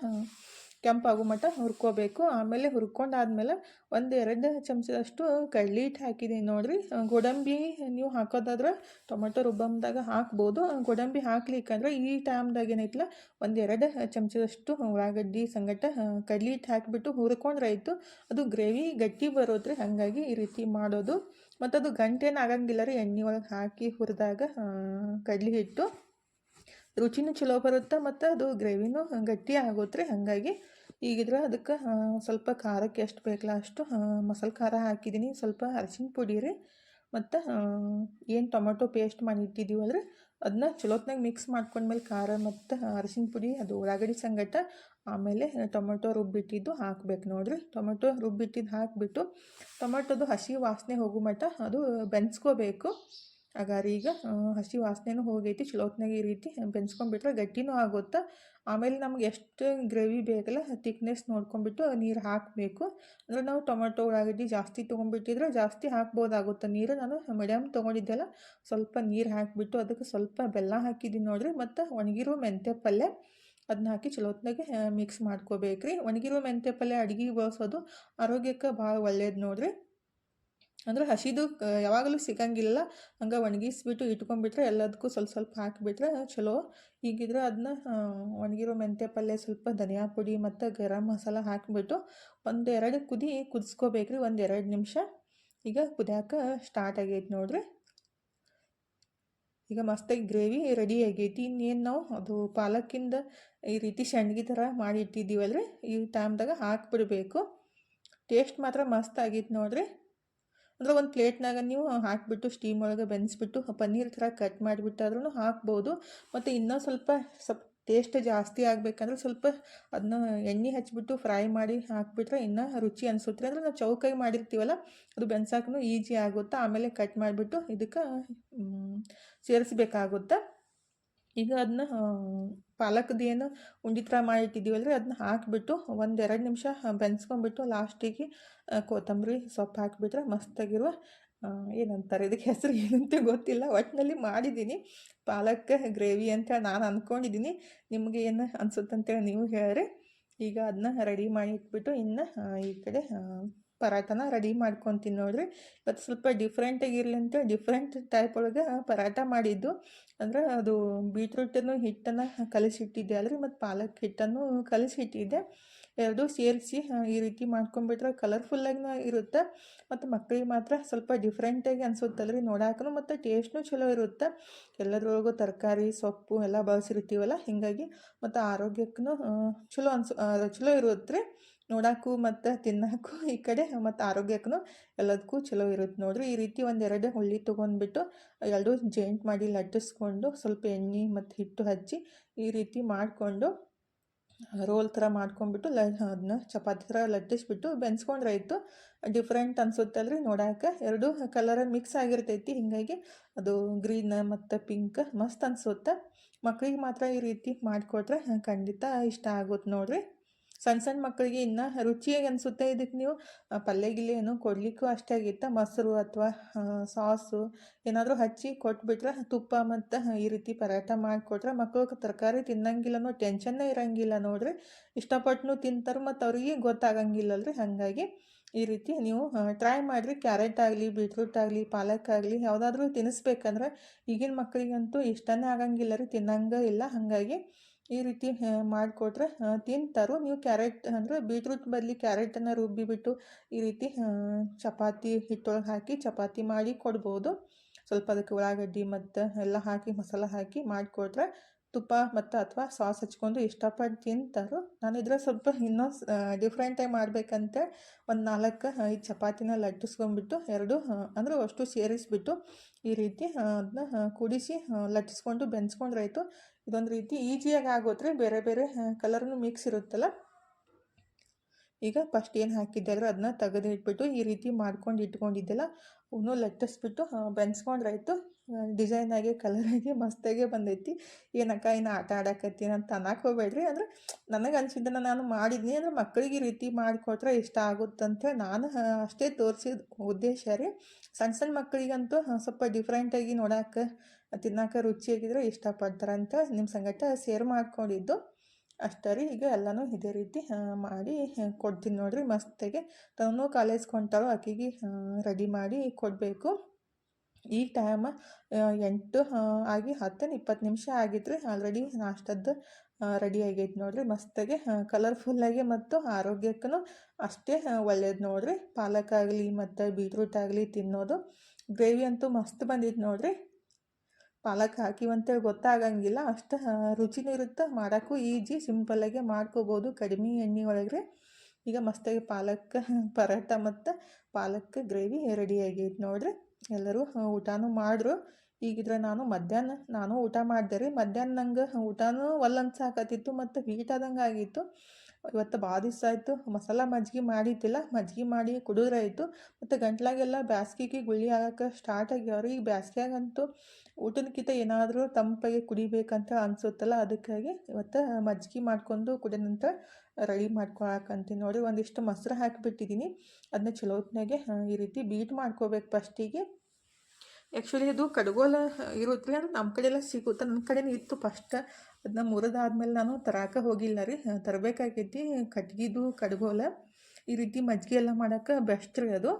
[SPEAKER 1] ಕೆಂಪಾಗೋ ಮಟ್ಟ ಹುರ್ಕೋಬೇಕು. ಆಮೇಲೆ ಹುರ್ಕೊಂಡಾದ್ಮೇಲೆ ಒಂದು ಎರಡು ಚಮಚದಷ್ಟು ಕಡ್ಲಿ ಹಿಟ್ಟು ಹಾಕಿದ್ದೀನಿ ನೋಡಿರಿ. ಗೋಡಂಬಿ ನೀವು ಹಾಕೋದಾದ್ರೆ ಟೊಮೆಟೊ ರುಬ್ಬಮ್ದಾಗ ಹಾಕ್ಬೋದು. ಗೋಡಂಬಿ ಹಾಕ್ಲಿಕ್ಕಂದ್ರೆ ಈ ಟೈಮ್ದಾಗ ಏನೈತಲ್ಲ, ಒಂದು ಎರಡು ಚಮಚದಷ್ಟು ಉಳ್ಳಾಗಡ್ಡಿ ಸಂಗಟ ಕಡ್ಲಿ ಹಿಟ್ಟು ಹಾಕಿಬಿಟ್ಟು ಹುರ್ಕೊಂಡ್ರೆ ಆಯಿತು ಅದು ಗ್ರೇವಿ ಗಟ್ಟಿ ಬರೋದ್ರಿ ಹಾಗಾಗಿ ಈ ರೀತಿ ಮಾಡೋದು. ಮತ್ತು ಅದು ಗಂಟೇನು ಆಗಂಗಿಲ್ಲ ರೀ, ಎಣ್ಣೆ ಒಳಗೆ ಹಾಕಿ ಹುರಿದಾಗ ಕಡ್ಲಿ ಹಿಟ್ಟು. ರುಚಿನೂ ಚಲೋ ಬರುತ್ತೆ ಮತ್ತು ಅದು ಗ್ರೇವಿನೂ ಗಟ್ಟಿ ಆಗೋತ್ರಿ ಹಾಗಾಗಿ ಈಗಿದ್ರೆ ಅದಕ್ಕೆ ಸ್ವಲ್ಪ ಖಾರಕ್ಕೆ ಎಷ್ಟು ಬೇಕಲ್ಲ ಅಷ್ಟು ಮಸಾಲೆ ಖಾರ ಹಾಕಿದ್ದೀನಿ ಸ್ವಲ್ಪ ಅರಿಶಿನ ಪುಡಿ ರೀ. ಮತ್ತು ಏನು ಟೊಮೊಟೊ ಪೇಸ್ಟ್ ಮಾಡಿ ಇಟ್ಟಿದ್ದೀವಲ್ರಿ ಅದನ್ನ ಚಲೋತ್ನಾಗ ಮಿಕ್ಸ್ ಮಾಡ್ಕೊಂಡ್ಮೇಲೆ ಖಾರ ಮತ್ತು ಅರಿಶಿನ ಪುಡಿ, ಅದು ಉಳ್ಳಾಗಡ್ಡಿ ಸಂಗಟ, ಆಮೇಲೆ ಟೊಮೊಟೊ ರುಬ್ಬಿಟ್ಟಿದ್ದು ಹಾಕ್ಬೇಕು ನೋಡಿರಿ. ಟೊಮೊಟೊ ರುಬ್ಬಿಟ್ಟಿದ್ದು ಹಾಕಿಬಿಟ್ಟು ಟೊಮೊಟೊದು ಹಸಿ ವಾಸನೆ ಹೋಗೋ ಮಟ್ಟ ಅದು ಬೆನ್ಸ್ಕೋಬೇಕು. ಹಾಗಾದ್ರೆ ಈಗ ಹಸಿ ವಾಸನೆನೂ ಹೋಗೈತಿ, ಚಲೋತ್ನಾಗ ಈ ರೀತಿ ಬೆನ್ಸ್ಕೊಂಡ್ಬಿಟ್ರೆ ಗಟ್ಟಿನೂ ಆಗುತ್ತೆ. ಆಮೇಲೆ ನಮ್ಗೆ ಎಷ್ಟು ಗ್ರೇವಿ ಬೇಕಲ್ಲ ತಿಕ್ನೆಸ್ ನೋಡ್ಕೊಂಡ್ಬಿಟ್ಟು ನೀರು ಹಾಕಬೇಕು. ಅಂದರೆ ನಾವು ಟೊಮೆಟೊ ಉಳ್ಳಾಗಡ್ಡಿ ಜಾಸ್ತಿ ತೊಗೊಂಡ್ಬಿಟ್ಟಿದ್ರೆ ಜಾಸ್ತಿ ಹಾಕ್ಬೋದಾಗುತ್ತೆ. ನೀರು ನಾನು ಮೀಡಿಯಮ್ ತೊಗೊಂಡಿದ್ದೆಲ್ಲ ಸ್ವಲ್ಪ ನೀರು ಹಾಕಿಬಿಟ್ಟು ಅದಕ್ಕೆ ಸ್ವಲ್ಪ ಬೆಲ್ಲ ಹಾಕಿದ್ದೀನಿ ನೋಡಿರಿ. ಮತ್ತು ಒಣಗಿರೋ ಮೆಂತ್ಯ ಪಲ್ಯ, ಅದನ್ನ ಹಾಕಿ ಚಲೋತ್ನಾಗೆ ಮಿಕ್ಸ್ ಮಾಡ್ಕೋಬೇಕ್ರಿ. ಒಣಗಿರೋ ಮೆಂತ್ಯ ಪಲ್ಯ ಅಡುಗೆ ಬಳಸೋದು ಆರೋಗ್ಯಕ್ಕೆ ಭಾಳ ಒಳ್ಳೇದು ನೋಡಿರಿ. ಅಂದ್ರೆ ಹಸಿದು ಯಾವಾಗಲೂ ಸಿಗಂಗಿಲ್ಲ. ಹಂಗೆ ಒಣಗಿಸ್ಬಿಟ್ಟು ಇಟ್ಕೊಂಡ್ಬಿಟ್ರೆ ಎಲ್ಲದಕ್ಕೂ ಸ್ವಲ್ಪ ಸ್ವಲ್ಪ ಹಾಕಿಬಿಟ್ರೆ ಚಲೋ. ಈಗಿದ್ರೆ ಅದನ್ನ ಒಣಗಿರೋ ಮೆಂತ್ಯ ಪಲ್ಯ ಸ್ವಲ್ಪ ಧನಿಯಾ ಪುಡಿ ಮತ್ತು ಗರಂ ಮಸಾಲ ಹಾಕಿಬಿಟ್ಟು ಒಂದೆರಡು ಕುದಿ ಕುದಿಸ್ಕೋಬೇಕ್ರಿ, ಒಂದೆರಡು ನಿಮಿಷ. ಈಗ ಕುದಿಯಾಕ ಸ್ಟಾರ್ಟ್ ಆಗೈತೆ ನೋಡಿರಿ. ಈಗ ಮಸ್ತಾಗಿ ಗ್ರೇವಿ ರೆಡಿ ಆಗೈತಿ. ಇನ್ನೇನು ನಾವು ಅದು ಪಾಲಕ್ಕಿಂದ ಈ ರೀತಿ ಸಂಡ್ಗೆ ಥರ ಮಾಡಿ ಇಟ್ಟಿದ್ದೀವಲ್ರಿ ಈ ಟೈಮ್ದಾಗ ಹಾಕ್ಬಿಡ್ಬೇಕು. ಟೇಸ್ಟ್ ಮಾತ್ರ ಮಸ್ತ್ ಆಗೈತೆ ನೋಡಿರಿ. ಅಂದ್ರೆ ಒಂದು ಪ್ಲೇಟ್ನಾಗ ನೀವು ಹಾಕಿಬಿಟ್ಟು ಸ್ಟೀಮ್ ಒಳಗೆ ಬೆನ್ಸ್ಬಿಟ್ಟು ಪನ್ನೀರ್ ಥರ ಕಟ್ ಮಾಡಿಬಿಟ್ಟಾದ್ರೂ ಹಾಕ್ಬೋದು. ಮತ್ತು ಇನ್ನೂ ಸ್ವಲ್ಪ ಸ್ವಲ್ಪ ಟೇಸ್ಟ್ ಜಾಸ್ತಿ ಆಗಬೇಕಂದ್ರೆ ಸ್ವಲ್ಪ ಅದನ್ನ ಎಣ್ಣೆ ಹಚ್ಚಿಬಿಟ್ಟು ಫ್ರೈ ಮಾಡಿ ಹಾಕಿಬಿಟ್ರೆ ಇನ್ನೂ ರುಚಿ ಅನಿಸುತ್ತೆ. ಅಂದರೆ ನಾವು ಚೌಕಾಗಿ ಮಾಡಿರ್ತೀವಲ್ಲ, ಅದು ಬೆನ್ಸಾಕೂ ಈಜಿ ಆಗುತ್ತೆ. ಆಮೇಲೆ ಕಟ್ ಮಾಡಿಬಿಟ್ಟು ಇದಕ್ಕೆ ಸೇರಿಸ್ಬೇಕಾಗುತ್ತೆ. ಈಗ ಅದನ್ನ ಪಾಲಕ್ದು ಏನು ಉಂಡೆ ಥರ ಮಾಡಿಟ್ಟಿದ್ದೀವಲ್ರಿ ಅದನ್ನ ಹಾಕಿಬಿಟ್ಟು ಒಂದೆರಡು ನಿಮಿಷ ಬೆನ್ಸ್ಕೊಂಡ್ಬಿಟ್ಟು ಲಾಸ್ಟಿಗೆ ಕೊತ್ತಂಬರಿ ಸೊಪ್ಪು ಹಾಕಿಬಿಟ್ರೆ ಮಸ್ತಾಗಿರುವ ಏನಂತಾರೆ ಇದಕ್ಕೆ ಹೆಸರು ಏನಂತ ಗೊತ್ತಿಲ್ಲ. ಒಟ್ಟಿನಲ್ಲಿ ಮಾಡಿದ್ದೀನಿ. ಪಾಲಕ್, ಗ್ರೇವಿ ಅಂತ ನಾನು ಅಂದ್ಕೊಂಡಿದ್ದೀನಿ ನಿಮಗೆ ಏನು ಅನ್ಸುತ್ತಂತೇಳಿ ನೀವು ಹೇಳ್ರಿ. ಈಗ ಅದನ್ನ ರೆಡಿ ಮಾಡಿ ಇಟ್ಬಿಟ್ಟು ಇನ್ನು ಈ ಕಡೆ ಪರಾಟನ ರೆಡಿ ಮಾಡ್ಕೊತೀನಿ ನೋಡಿರಿ. ಇವತ್ತು ಸ್ವಲ್ಪ ಡಿಫ್ರೆಂಟಾಗಿರಲಿ ಅಂತ ಡಿಫ್ರೆಂಟ್ ಟೈಪ್ ಒಳಗೆ ಪರಾಟ ಮಾಡಿದ್ದು. ಅಂದ್ರೆ ಅದು ಬೀಟ್ರೂಟನ್ನು ಹಿಟ್ಟನ್ನು ಕಲಿಸಿಟ್ಟಿದ್ದೆ ಅಲ್ರಿ. ಮತ್ತು ಪಾಲಕ್ ಹಿಟ್ಟನ್ನು ಕಲಿಸಿಟ್ಟಿದ್ದೆ. ಎರಡೂ ಸೇರಿಸಿ ಈ ರೀತಿ ಮಾಡ್ಕೊಂಬಿಟ್ರೆ ಕಲರ್ಫುಲ್ಲಾಗಿ ಇರುತ್ತೆ. ಮತ್ತು ಮಕ್ಕಳಿಗೆ ಮಾತ್ರ ಸ್ವಲ್ಪ ಡಿಫ್ರೆಂಟಾಗಿ ಅನಿಸುತ್ತಲ್ರಿ ನೋಡಾಕನು. ಮತ್ತು ಟೇಸ್ಟ್ನು ಚಲೋ ಇರುತ್ತೆ. ಎಲ್ಲದ್ರೊಳಗೂ ತರಕಾರಿ, ಸೊಪ್ಪು ಎಲ್ಲ ಬಳಸಿರ್ತೀವಲ್ಲ, ಹೀಗಾಗಿ ಮತ್ತು ಆರೋಗ್ಯಕ್ಕೂ ಚಲೋ ಅನ್ಸು ಚಲೋ ಇರುತ್ತೆ ರೀ ನೋಡೋಕ್ಕೂ ಮತ್ತು ತಿನ್ನೋಕ್ಕೂ ಈ ಕಡೆ ಮತ್ತು ಆರೋಗ್ಯಕ್ಕೂ ಎಲ್ಲದಕ್ಕೂ ಚಲೋ ಇರುತ್ತೆ ನೋಡಿರಿ. ಈ ರೀತಿ ಒಂದೆರಡು ಹುಳ್ಳಿ ತೊಗೊಂಡ್ಬಿಟ್ಟು ಎರಡು ಜೇಂಟ್ ಮಾಡಿ ಲಟ್ಟಿಸ್ಕೊಂಡು ಸ್ವಲ್ಪ ಎಣ್ಣೆ ಮತ್ತು ಹಿಟ್ಟು ಹಚ್ಚಿ ಈ ರೀತಿ ಮಾಡಿಕೊಂಡು ರೋಲ್ ಥರ ಮಾಡ್ಕೊಂಡ್ಬಿಟ್ಟು ಲ ಅದನ್ನ ಚಪಾತಿ ಥರ ಲಟ್ಟಿಸ್ಬಿಟ್ಟು ಬೆನ್ಸ್ಕೊಂಡ್ರೆ ಇತ್ತು ಡಿಫ್ರೆಂಟ್ ಅನ್ಸುತ್ತಲ್ರಿ ನೋಡೋಕೆ ಎರಡು ಕಲರ್ ಮಿಕ್ಸ್ ಆಗಿರ್ತೈತಿ. ಹೀಗಾಗಿ ಅದು ಗ್ರೀನ್ ಮತ್ತು ಪಿಂಕ್ ಮಸ್ತ್ ಅನಿಸುತ್ತೆ. ಮಕ್ಕಳಿಗೆ ಮಾತ್ರ ಈ ರೀತಿ ಮಾಡಿಕೊಟ್ರೆ ಖಂಡಿತ ಇಷ್ಟ ಆಗುತ್ತೆ ನೋಡಿರಿ. ಸಣ್ಣ ಸಣ್ಣ ಮಕ್ಕಳಿಗೆ ಇನ್ನೂ ರುಚಿಯಾಗಿ ಅನಿಸುತ್ತೆ ಇದಕ್ಕೆ ನೀವು ಪಲ್ಯ ಗಿಲ್ಯ ಏನು ಕೊಡಲಿಕ್ಕೂ ಅಷ್ಟೇ ಆಗಿತ್ತು? ಮೊಸರು ಅಥವಾ ಸಾಸು ಏನಾದರೂ ಹಚ್ಚಿ ಕೊಟ್ಬಿಟ್ರೆ ತುಪ್ಪ ಮತ್ತು ಈ ರೀತಿ ಪರಾಟ ಮಾಡಿಕೊಟ್ರೆ ಮಕ್ಕಳು ತರಕಾರಿ ತಿನ್ನಂಗಿಲ್ಲ ಅನ್ನೋ ಟೆನ್ಷನ್ನೇ ಇರೋಂಗಿಲ್ಲ ನೋಡಿರಿ. ಇಷ್ಟಪಟ್ಟು ತಿಂತಾರೆ ಮತ್ತು ಅವ್ರಿಗೆ ಗೊತ್ತಾಗಂಗಿಲ್ಲಲ್ರಿ. ಹಾಗಾಗಿ ಈ ರೀತಿ ನೀವು ಟ್ರೈ ಮಾಡಿರಿ. ಕ್ಯಾರೆಟ್ ಆಗಲಿ, ಬೀಟ್ರೂಟ್ ಆಗಲಿ, ಪಾಲಕ್ ಆಗಲಿ ಯಾವುದಾದ್ರೂ ತಿನ್ನಿಸ್ಬೇಕಂದ್ರೆ ಈಗಿನ ಮಕ್ಕಳಿಗಂತೂ ಇಷ್ಟನೇ ಆಗಂಗಿಲ್ಲ ರೀ ತಿನ್ನಂಗೆ ಇಲ್ಲ. ಹಾಗಾಗಿ ಈ ರೀತಿ ಮಾಡಿಕೊಟ್ರೆ ತಿಂತಾರೆ. ನೀವು ಕ್ಯಾರೆಟ್ ಅಂದರೆ ಬೀಟ್ರೂಟ್ ಬದಲಿ ಕ್ಯಾರೆಟನ್ನು ರುಬ್ಬಿಬಿಟ್ಟು ಈ ರೀತಿ ಚಪಾತಿ ಹಿಟ್ಟೊಳಗೆ ಹಾಕಿ ಚಪಾತಿ ಮಾಡಿ ಕೊಡ್ಬೋದು. ಸ್ವಲ್ಪ ಅದಕ್ಕೆ ಉಳ್ಳಾಗಡ್ಡಿ ಮತ್ತು ಎಲ್ಲ ಹಾಕಿ, ಮಸಾಲ ಹಾಕಿ ಮಾಡಿಕೊಟ್ರೆ ತುಪ್ಪ ಮತ್ತು ಅಥವಾ ಸಾಸ್ ಹಚ್ಕೊಂಡು ಇಷ್ಟಪಟ್ಟು ತಿಂತಾರೋ, ನಾನು ಇದ್ರೆ ಸ್ವಲ್ಪ ಇನ್ನೂ ಡಿಫ್ರೆಂಟಾಗಿ ಮಾಡಬೇಕಂತ. ಒಂದು ನಾಲ್ಕು ಐದು ಚಪಾತಿನ ಲಟ್ಟಿಸ್ಕೊಂಡ್ಬಿಟ್ಟು, ಎರಡು ಅಂದರೆ ಅಷ್ಟು ಸೇರಿಸಿಬಿಟ್ಟು ಈ ರೀತಿ ಅದನ್ನ ಕುಡಿಸಿ ಲಟ್ಟಿಸ್ಕೊಂಡು ಬೆಂಚ್ಕೊಂಡ್ರಾಯಿತು ಇದೊಂದು ರೀತಿ ಈಜಿಯಾಗಿ ಆಗೋದ್ರೆ ಬೇರೆ ಬೇರೆ ಕಲರ್ನು ಮಿಕ್ಸ್ ಇರುತ್ತಲ್ಲ. ಈಗ ಫಸ್ಟ್ ಏನು ಹಾಕಿದ್ದೆ ಅದನ್ನ ತೆಗೆದು ಇಟ್ಬಿಟ್ಟು ಈ ರೀತಿ ಮಾಡ್ಕೊಂಡು ಇಟ್ಕೊಂಡಿದ್ದೆಲ್ಲ ಅವನು ಲಟ್ಟಿಸ್ಬಿಟ್ಟು ಬೆನ್ಸ್ಕೊಂಡ್ರಾಯ್ತು ಡಿಸೈನಾಗಿ ಕಲರಾಗಿ ಮಸ್ತಾಗೆ ಬಂದೈತಿ. ಏನಕ್ಕ ಇನ್ನು ಆಟ ಆಡಕತ್ತೀನಿ ಅಂತ ಅನ್ನಕ್ಕೆ ಹೋಗ್ಬೇಡ್ರಿ. ಅಂದ್ರೆ ನನಗೆ ಅನ್ಸಿದ್ದನ್ನು ನಾನು ಮಾಡಿದ್ನಿ ಅಂದ್ರೆ ಮಕ್ಕಳಿಗೆ ಈ ರೀತಿ ಮಾಡಿಕೊಟ್ರೆ ಇಷ್ಟ ಆಗುತ್ತಂತ ನಾನು ಅಷ್ಟೇ ತೋರಿಸಿದ ಉದ್ದೇಶ ರೀ. ಸಣ್ಣ ಸಣ್ಣ ಮಕ್ಕಳಿಗಂತೂ ಸ್ವಲ್ಪ ಡಿಫ್ರೆಂಟಾಗಿ ನೋಡೋಕೆ, ತಿನ್ನೋಕೆ ರುಚಿಯಾಗಿದ್ರೆ ಇಷ್ಟಪಡ್ತಾರಂತ ನಿಮ್ಮ ಸಂಗಟ ಸೇರ್ ಮಾಡ್ಕೊಂಡಿದ್ದು. ಅಷ್ಟೇ ರೀ, ಈಗ ಎಲ್ಲನೂ ಇದೇ ರೀತಿ ಮಾಡಿ ಕೊಡ್ತೀನಿ ನೋಡಿರಿ ಮಸ್ತಾಗೆ. ತಾನು ಕಾಲೇಜ್ಗೆ ಹೊಂಟಾಳು ಆಕೆಗೆ ರೆಡಿ ಮಾಡಿ ಕೊಡಬೇಕು. ಈ ಟೈಮ್ ಎಂಟು ಆಗಿ ಹತ್ತೇನು ಇಪ್ಪತ್ತು ನಿಮಿಷ ಆಗಿತ್ತು ರೀ ಆಲ್ರೆಡಿ ನಾಷ್ಟದ್ದು ರೆಡಿ ಆಗೈತೆ ನೋಡಿರಿ. ಮಸ್ತಾಗೆ ಕಲರ್ಫುಲ್ಲಾಗಿ ಮತ್ತು ಆರೋಗ್ಯಕ್ಕೂ ಅಷ್ಟೇ ಒಳ್ಳೇದು ನೋಡಿರಿ. ಪಾಲಕ್ ಆಗಲಿ ಮತ್ತು ಬೀಟ್ರೂಟ್ ಆಗಲಿ ತಿನ್ನೋದು ಗ್ರೇವಿ ಅಂತೂ ಮಸ್ತ್ ಬಂದಿತ್ತು ನೋಡಿರಿ. ಪಾಲಕ್ ಹಾಕಿವಂತೇಳಿ ಗೊತ್ತಾಗಂಗಿಲ್ಲ. ಅಷ್ಟು ರುಚಿನೂ ಇರುತ್ತೆ. ಮಾಡೋಕ್ಕೂ ಈಜಿ ಸಿಂಪಲ್ಲಾಗೆ ಮಾಡ್ಕೋಬೋದು ಕಡಿಮೆ ಎಣ್ಣೆ ಒಳಗೆ ಈಗ ಮಸ್ತಾಗಿ ಪಾಲಕ್, ಪರೋಟ ಮತ್ತು ಪಾಲಕ್ ಗ್ರೇವಿ ರೆಡಿ ಆಗೈತೆ ನೋಡಿರಿ. ಎಲ್ಲರೂ ಊಟನೂ ಮಾಡ್ರು. ಈಗಿದ್ರೆ ನಾನು ಮಧ್ಯಾಹ್ನ, ನಾನು ಊಟ ಮಾಡಿದೆ ರೀ. ಮಧ್ಯಾಹ್ನ ನಂಗೆ ಊಟನೂ ಒಲ್ಲೆ ಸಾಕತ್ತಿತ್ತು ಮತ್ತು ಹೀಟ್ ಆದಂಗೆ ಆಗಿತ್ತು. ಇವತ್ತು ಭಾಳ ದಿವಸ ಆಯಿತು. ಮಸಾಲ ಮಜ್ಜಿಗೆ ಮಾಡಿದ್ದಿಲ್ಲ. ಮಜ್ಜಿಗೆ ಮಾಡಿ ಕುಡಿದ್ರಾಯಿತು ಮತ್ತು ಗಂಟ್ಲಾಗೆಲ್ಲ ಬ್ಯಾಸ್ಗೆಗೆ ಗುಳ್ಳಿ ಆಗಕ್ಕೆ ಸ್ಟಾರ್ಟ್ ಆಗ್ಯಾವ್ರಿ. ಈಗ ಬ್ಯಾಸ್ಗ್ಯಾಗಂತೂ ಊಟದಕ್ಕಿಂತ ಏನಾದರೂ ತಂಪಾಗಿ ಕುಡಿಬೇಕಂತ ಅನ್ಸುತ್ತಲ್ಲ, ಅದಕ್ಕಾಗಿ ಇವತ್ತು ಮಜ್ಜಿಗೆ ಮಾಡ್ಕೊಂಡು ನಂತರ ರೆಡಿ ಮಾಡ್ಕೊಳಕಂತೀನಿ ನೋಡಿ ಒಂದಿಷ್ಟು ಮೊಸರು ಹಾಕಿಬಿಟ್ಟಿದ್ದೀನಿ. ಅದನ್ನ ಚಲೋ ಹೊತ್ನಾಗೆ ಈ ರೀತಿ ಬೀಟ್ ಮಾಡ್ಕೋಬೇಕು ಫಸ್ಟಿಗೆ ಆ್ಯಕ್ಚುಲಿ ಅದು ಕಡ್ಗೋಲ ಇರುತ್ತೆ ಅಂದ್ರೆ ನಮ್ಮ ಕಡೆ ಎಲ್ಲ ಸಿಗುತ್ತೆ. ನನ್ನ ಕಡೆನೇ ಇತ್ತು ಫಸ್ಟ್. ಅದನ್ನ ಮುರಿದಾದ್ಮೇಲೆ ನಾನು ತರಾಕ ಹೋಗಿಲ್ಲ ರೀ. ತರಬೇಕಾಗೈತಿ ಕಟ್ಗಿದು, ಕಡ್ಗೋಲ, ಈ ರೀತಿ ಮಜ್ಜಿಗೆ ಎಲ್ಲ ಮಾಡೋಕೆ ಬೆಸ್ಟ್ ರೀ ಅದು.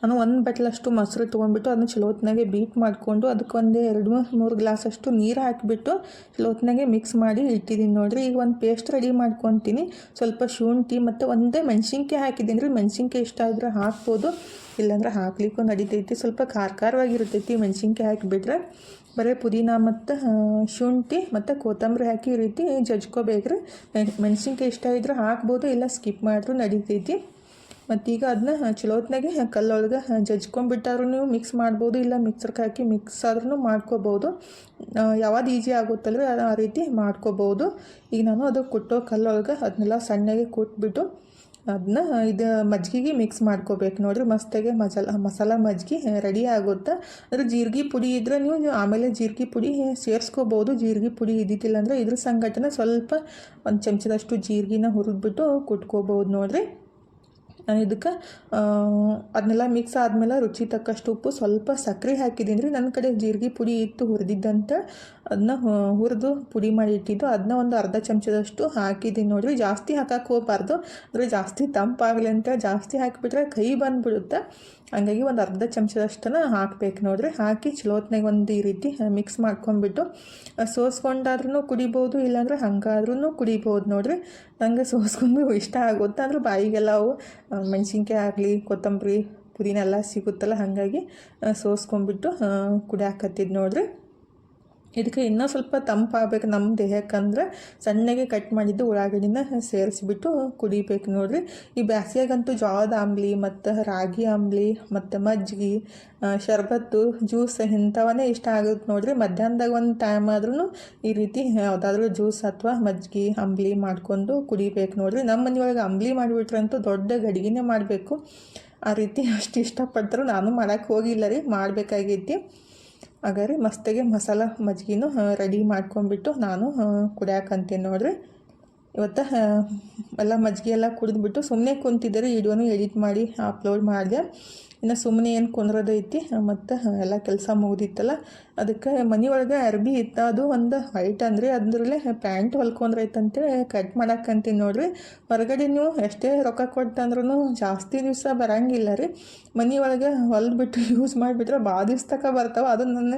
[SPEAKER 1] ನಾನು ಒಂದು ಬಟ್ಲಷ್ಟು ಮೊಸರು ತೊಗೊಂಡ್ಬಿಟ್ಟು ಅದನ್ನ ಚಲೋ ಹೊತ್ನಾಗೆ ಬೀಟ್ ಮಾಡಿಕೊಂಡು ಅದಕ್ಕೆ ಒಂದು ಎರಡು ಮೂರು ಗ್ಲಾಸಷ್ಟು ನೀರು ಹಾಕಿಬಿಟ್ಟು ಚಲೋ ಹೊತ್ನಾಗೆ ಮಿಕ್ಸ್ ಮಾಡಿ ಇಟ್ಟಿದ್ದೀನಿ ನೋಡಿರಿ. ಈಗ ಒಂದು ಪೇಸ್ಟ್ ರೆಡಿ ಮಾಡ್ಕೊತೀನಿ. ಸ್ವಲ್ಪ ಶುಂಠಿ ಮತ್ತು ಒಂದೇ ಮೆಣಸಿನ್ಕಾಯಿ ಹಾಕಿದ್ದೀನಿ ರೀ ಮೆಣಸಿನ್ಕಾಯಿ ಇಷ್ಟ ಆದ್ರೆ ಹಾಕ್ಬೋದು, ಇಲ್ಲಾಂದ್ರೆ ಹಾಕ್ಲಿಕ್ಕೂ ನಡಿತೈತಿ. ಸ್ವಲ್ಪ ಖಾರ ಖಾರವಾಗಿರ್ತೈತಿ ಮೆಣಸಿನ್ಕಾಯಿ ಹಾಕಿಬಿಟ್ರೆ. ಬರೀ ಪುದೀನ ಮತ್ತು ಶುಂಠಿ ಮತ್ತು ಕೊತ್ತಂಬರಿ ಹಾಕಿ ಈ ರೀತಿ ಜಜ್ಕೋಬೇಕ್ರಿ. ಮೆಣಸಿನ್ಕಾಯಿ ಇಷ್ಟ ಇದ್ರೆ ಹಾಕ್ಬೋದು, ಇಲ್ಲ ಸ್ಕಿಪ್ ಮಾಡಿದ್ರು ನಡಿತೈತಿ. ಮತ್ತೀಗ ಅದನ್ನ ಚಲೋತ್ನಾಗೆ ಕಲ್ಲೊಳಗೆ ಜಜ್ಕೊಂಡ್ಬಿಟ್ಟಾದ್ರೂ ನೀವು ಮಿಕ್ಸ್ ಮಾಡ್ಬೋದು, ಇಲ್ಲ ಮಿಕ್ಸರ್ಗೆ ಹಾಕಿ ಮಿಕ್ಸ್ ಆದ್ರೂ ಮಾಡ್ಕೋಬೋದು. ಯಾವ್ದು ಈಸಿ ಆಗುತ್ತಲ್ವ ಆ ರೀತಿ ಮಾಡ್ಕೋಬೋದು. ಈಗ ನಾನು ಅದು ಕುಟ್ಟೋ ಕಲ್ಲೊಳಗೆ ಅದನ್ನೆಲ್ಲ ಸಣ್ಣಗೆ ಕುಟ್ಬಿಟ್ಟು ಅದನ್ನ ಇದು ಮಜ್ಜಿಗೆಗೆ ಮಿಕ್ಸ್ ಮಾಡ್ಕೋಬೇಕು. ನೋಡಿರಿ, ಮಸ್ತಾಗೆ ಮಸಾಲ ಮಸಾಲ ಮಜ್ಜಿಗೆ ರೆಡಿ ಆಗುತ್ತೆ? ಅಂದರೆ ಜೀರಿಗೆ ಪುಡಿ ಇದ್ದರೆ ನೀವು ಆಮೇಲೆ ಜೀರಿಗೆ ಪುಡಿ ಸೇರಿಸ್ಕೋಬೋದು. ಜೀರಿಗೆ ಪುಡಿ ಇದ್ದಿದ್ದಿಲ್ಲ ಅಂದರೆ ಇದ್ರ ಸಂಗಟನೆ ಸ್ವಲ್ಪ ಒಂದು ಚಮಚದಷ್ಟು ಜೀರಿಗೆನ ಹುರಿದ್ಬಿಟ್ಟು ಕುಟ್ಕೋಬೋದು ನೋಡಿರಿ. ನಾನು ಇದಕ್ಕೆ. ಅದನ್ನೆಲ್ಲ ಮಿಕ್ಸ್ ಆದಮೇಲೆ ರುಚಿ ತಕ್ಕಷ್ಟು ಉಪ್ಪು ಸ್ವಲ್ಪ ಸಕ್ಕರೆ ಹಾಕಿದ್ದೀನಿ ರೀ ನನ್ನ ಕಡೆ ಜೀರಿಗೆ ಪುಡಿ ಇತ್ತು ಹುರಿದಿದ್ದಂತ. ಅದನ್ನ ಹುರಿದು ಪುಡಿ ಮಾಡಿ ಇಟ್ಟಿದ್ದು. ಅದನ್ನ ಒಂದು ಅರ್ಧ ಚಮಚದಷ್ಟು ಹಾಕಿದ್ದೀನಿ ನೋಡಿರಿ. ಜಾಸ್ತಿ ಹಾಕಕ್ಕೆ ಹೋಗಬಾರ್ದು. ಅಂದರೆ ಜಾಸ್ತಿ ತಂಪಾಗಲಿ ಅಂತ ಜಾಸ್ತಿ ಹಾಕಿಬಿಟ್ರೆ ಕೈ ಬಂದುಬಿಡುತ್ತೆ. ಹಂಗಾಗಿ ಒಂದು ಅರ್ಧ ಚಮಚದಷ್ಟನ್ನು ಹಾಕ್ಬೇಕು ನೋಡ್ರಿ. ಹಾಕಿ ಚಲೋತ್ನಾಗ ಒಂದು ಈ ರೀತಿ ಮಿಕ್ಸ್ ಮಾಡ್ಕೊಂಡ್ಬಿಟ್ಟು ಸೋಸ್ಕೊಂಡಾದ್ರೂ ಕುಡಿಬೋದು, ಇಲ್ಲಾಂದ್ರೆ ಹಂಗಾದ್ರೂ ಕುಡಿಬೋದು ನೋಡಿರಿ. ನಂಗೆ ಸೋಸ್ಕೊಂಡು ಇಷ್ಟ ಆಗುತ್ತೆ. ಅಂದ್ರೆ ಬಾಯಿಗೆಲ್ಲ ಅವು ಮೆಣಸಿನ್ಕಾಯಿ ಆಗಲಿ, ಕೊತ್ತಂಬರಿ, ಪುದೀನ ಎಲ್ಲ ಸಿಗುತ್ತಲ್ಲ, ಹಾಗಾಗಿ ಸೋಸ್ಕೊಂಡ್ಬಿಟ್ಟು ಕುಡಿಯಾಕತ್ತಿದ್ದು ನೋಡಿರಿ. ಇದಕ್ಕೆ ಇನ್ನೂ ಸ್ವಲ್ಪ ತಂಪಾಗಬೇಕು ನಮ್ಮ ದೇಹಕ್ಕಂದ್ರೆ ಸಣ್ಣಗೆ ಕಟ್ ಮಾಡಿದ್ದು ಉಳ್ಳಾಗಡ್ಡಿನ ಸೇರಿಸ್ಬಿಟ್ಟು ಕುಡಿಬೇಕು ನೋಡಿರಿ. ಈ ಬ್ಯಾಸಿಗೆಗಂತೂ ಜೋಳದ ಆಂಬ್ಲಿ ಮತ್ತು ರಾಗಿ ಆಂಬ್ಲಿ ಮತ್ತು ಮಜ್ಜಿಗೆ ಶರ್ಬತ್ತು ಜ್ಯೂಸ್ ಇಂಥವನ್ನೇ ಇಷ್ಟ ಆಗುತ್ತೆ ನೋಡಿರಿ. ಮಧ್ಯಾಹ್ನದಾಗ ಒಂದು ಟೈಮ್ ಆದ್ರೂ ಈ ರೀತಿ ಯಾವುದಾದ್ರೂ ಜ್ಯೂಸ್ ಅಥವಾ ಮಜ್ಜಿಗೆ ಅಂಬ್ಲಿ ಮಾಡ್ಕೊಂಡು ಕುಡಿಬೇಕು ನೋಡಿರಿ. ನಮ್ಮ ಮನೆಯೊಳಗೆ ಅಂಬ್ಲಿ ಮಾಡಿಬಿಟ್ರಂತೂ ದೊಡ್ಡ ಗಡಿಗೆನೇ ಮಾಡಬೇಕು. ಆ ರೀತಿ ಅಷ್ಟು ಇಷ್ಟಪಡ್ತಾರೆ ನಾನು ಮಾಡೋಕ್ಕೆ ಹೋಗಿಲ್ಲ ರೀ, ಮಾಡಬೇಕಾಗೈತಿ. ಹಾಗಾದ್ರೆ ಮಸ್ತಿಗೆ ಮಸಾಲ ಮಜ್ಜಿಗೆನೂ ರೆಡಿ ಮಾಡ್ಕೊಂಡ್ಬಿಟ್ಟು ನಾನು ಕುಡಿಯಾಕಂತೀನಿ ನೋಡ್ರಿ. ಇವತ್ತು ಎಲ್ಲ ಮಜ್ಜಿಗೆ ಎಲ್ಲ ಕುಡಿದ್ಬಿಟ್ಟು ಸುಮ್ಮನೆ ಕುಂತಿದ್ದಾರೆ, ವಿಡಿಯೋನು ಎಡಿಟ್ ಮಾಡಿ ಅಪ್ಲೋಡ್ ಮಾಡಿದೆ. ಇನ್ನು ಸುಮ್ಮನೆ ಏನು ಕುಂದ್ರದೈತಿ, ಮತ್ತು ಎಲ್ಲ ಕೆಲಸ ಮುಗ್ದಿತ್ತಲ್ಲ ಅದಕ್ಕೆ ಮನೆಯೊಳಗೆ ಅರ್ಬಿ ಇತ್ತು. ಅದು ಒಂದು ವೈಟ್ ಅಂದರೆ ಅದ್ರಲ್ಲೇ ಪ್ಯಾಂಟ್ ಹೊಲ್ಕೊಂಡ್ರೈತಂತೇಳಿ ಕಟ್ ಮಾಡಕ್ಕಂತೀನಿ ನೋಡಿರಿ. ಹೊರಗಡೆ ನೀವು ಎಷ್ಟೇ ರೊಕ್ಕ ಕೊಟ್ಟಂದ್ರೂ ಜಾಸ್ತಿ ದಿವಸ ಬರಂಗಿಲ್ಲ ರೀ. ಮನೆಯೊಳಗೆ ಹೊಲ್ಬಿಟ್ಟು ಯೂಸ್ <laughs> ಮಾಡಿಬಿಟ್ರೆ ಭಾಳ ದಿವ್ಸ ತಕ ಬರ್ತಾವೆ. ಅದು ನನ್ನ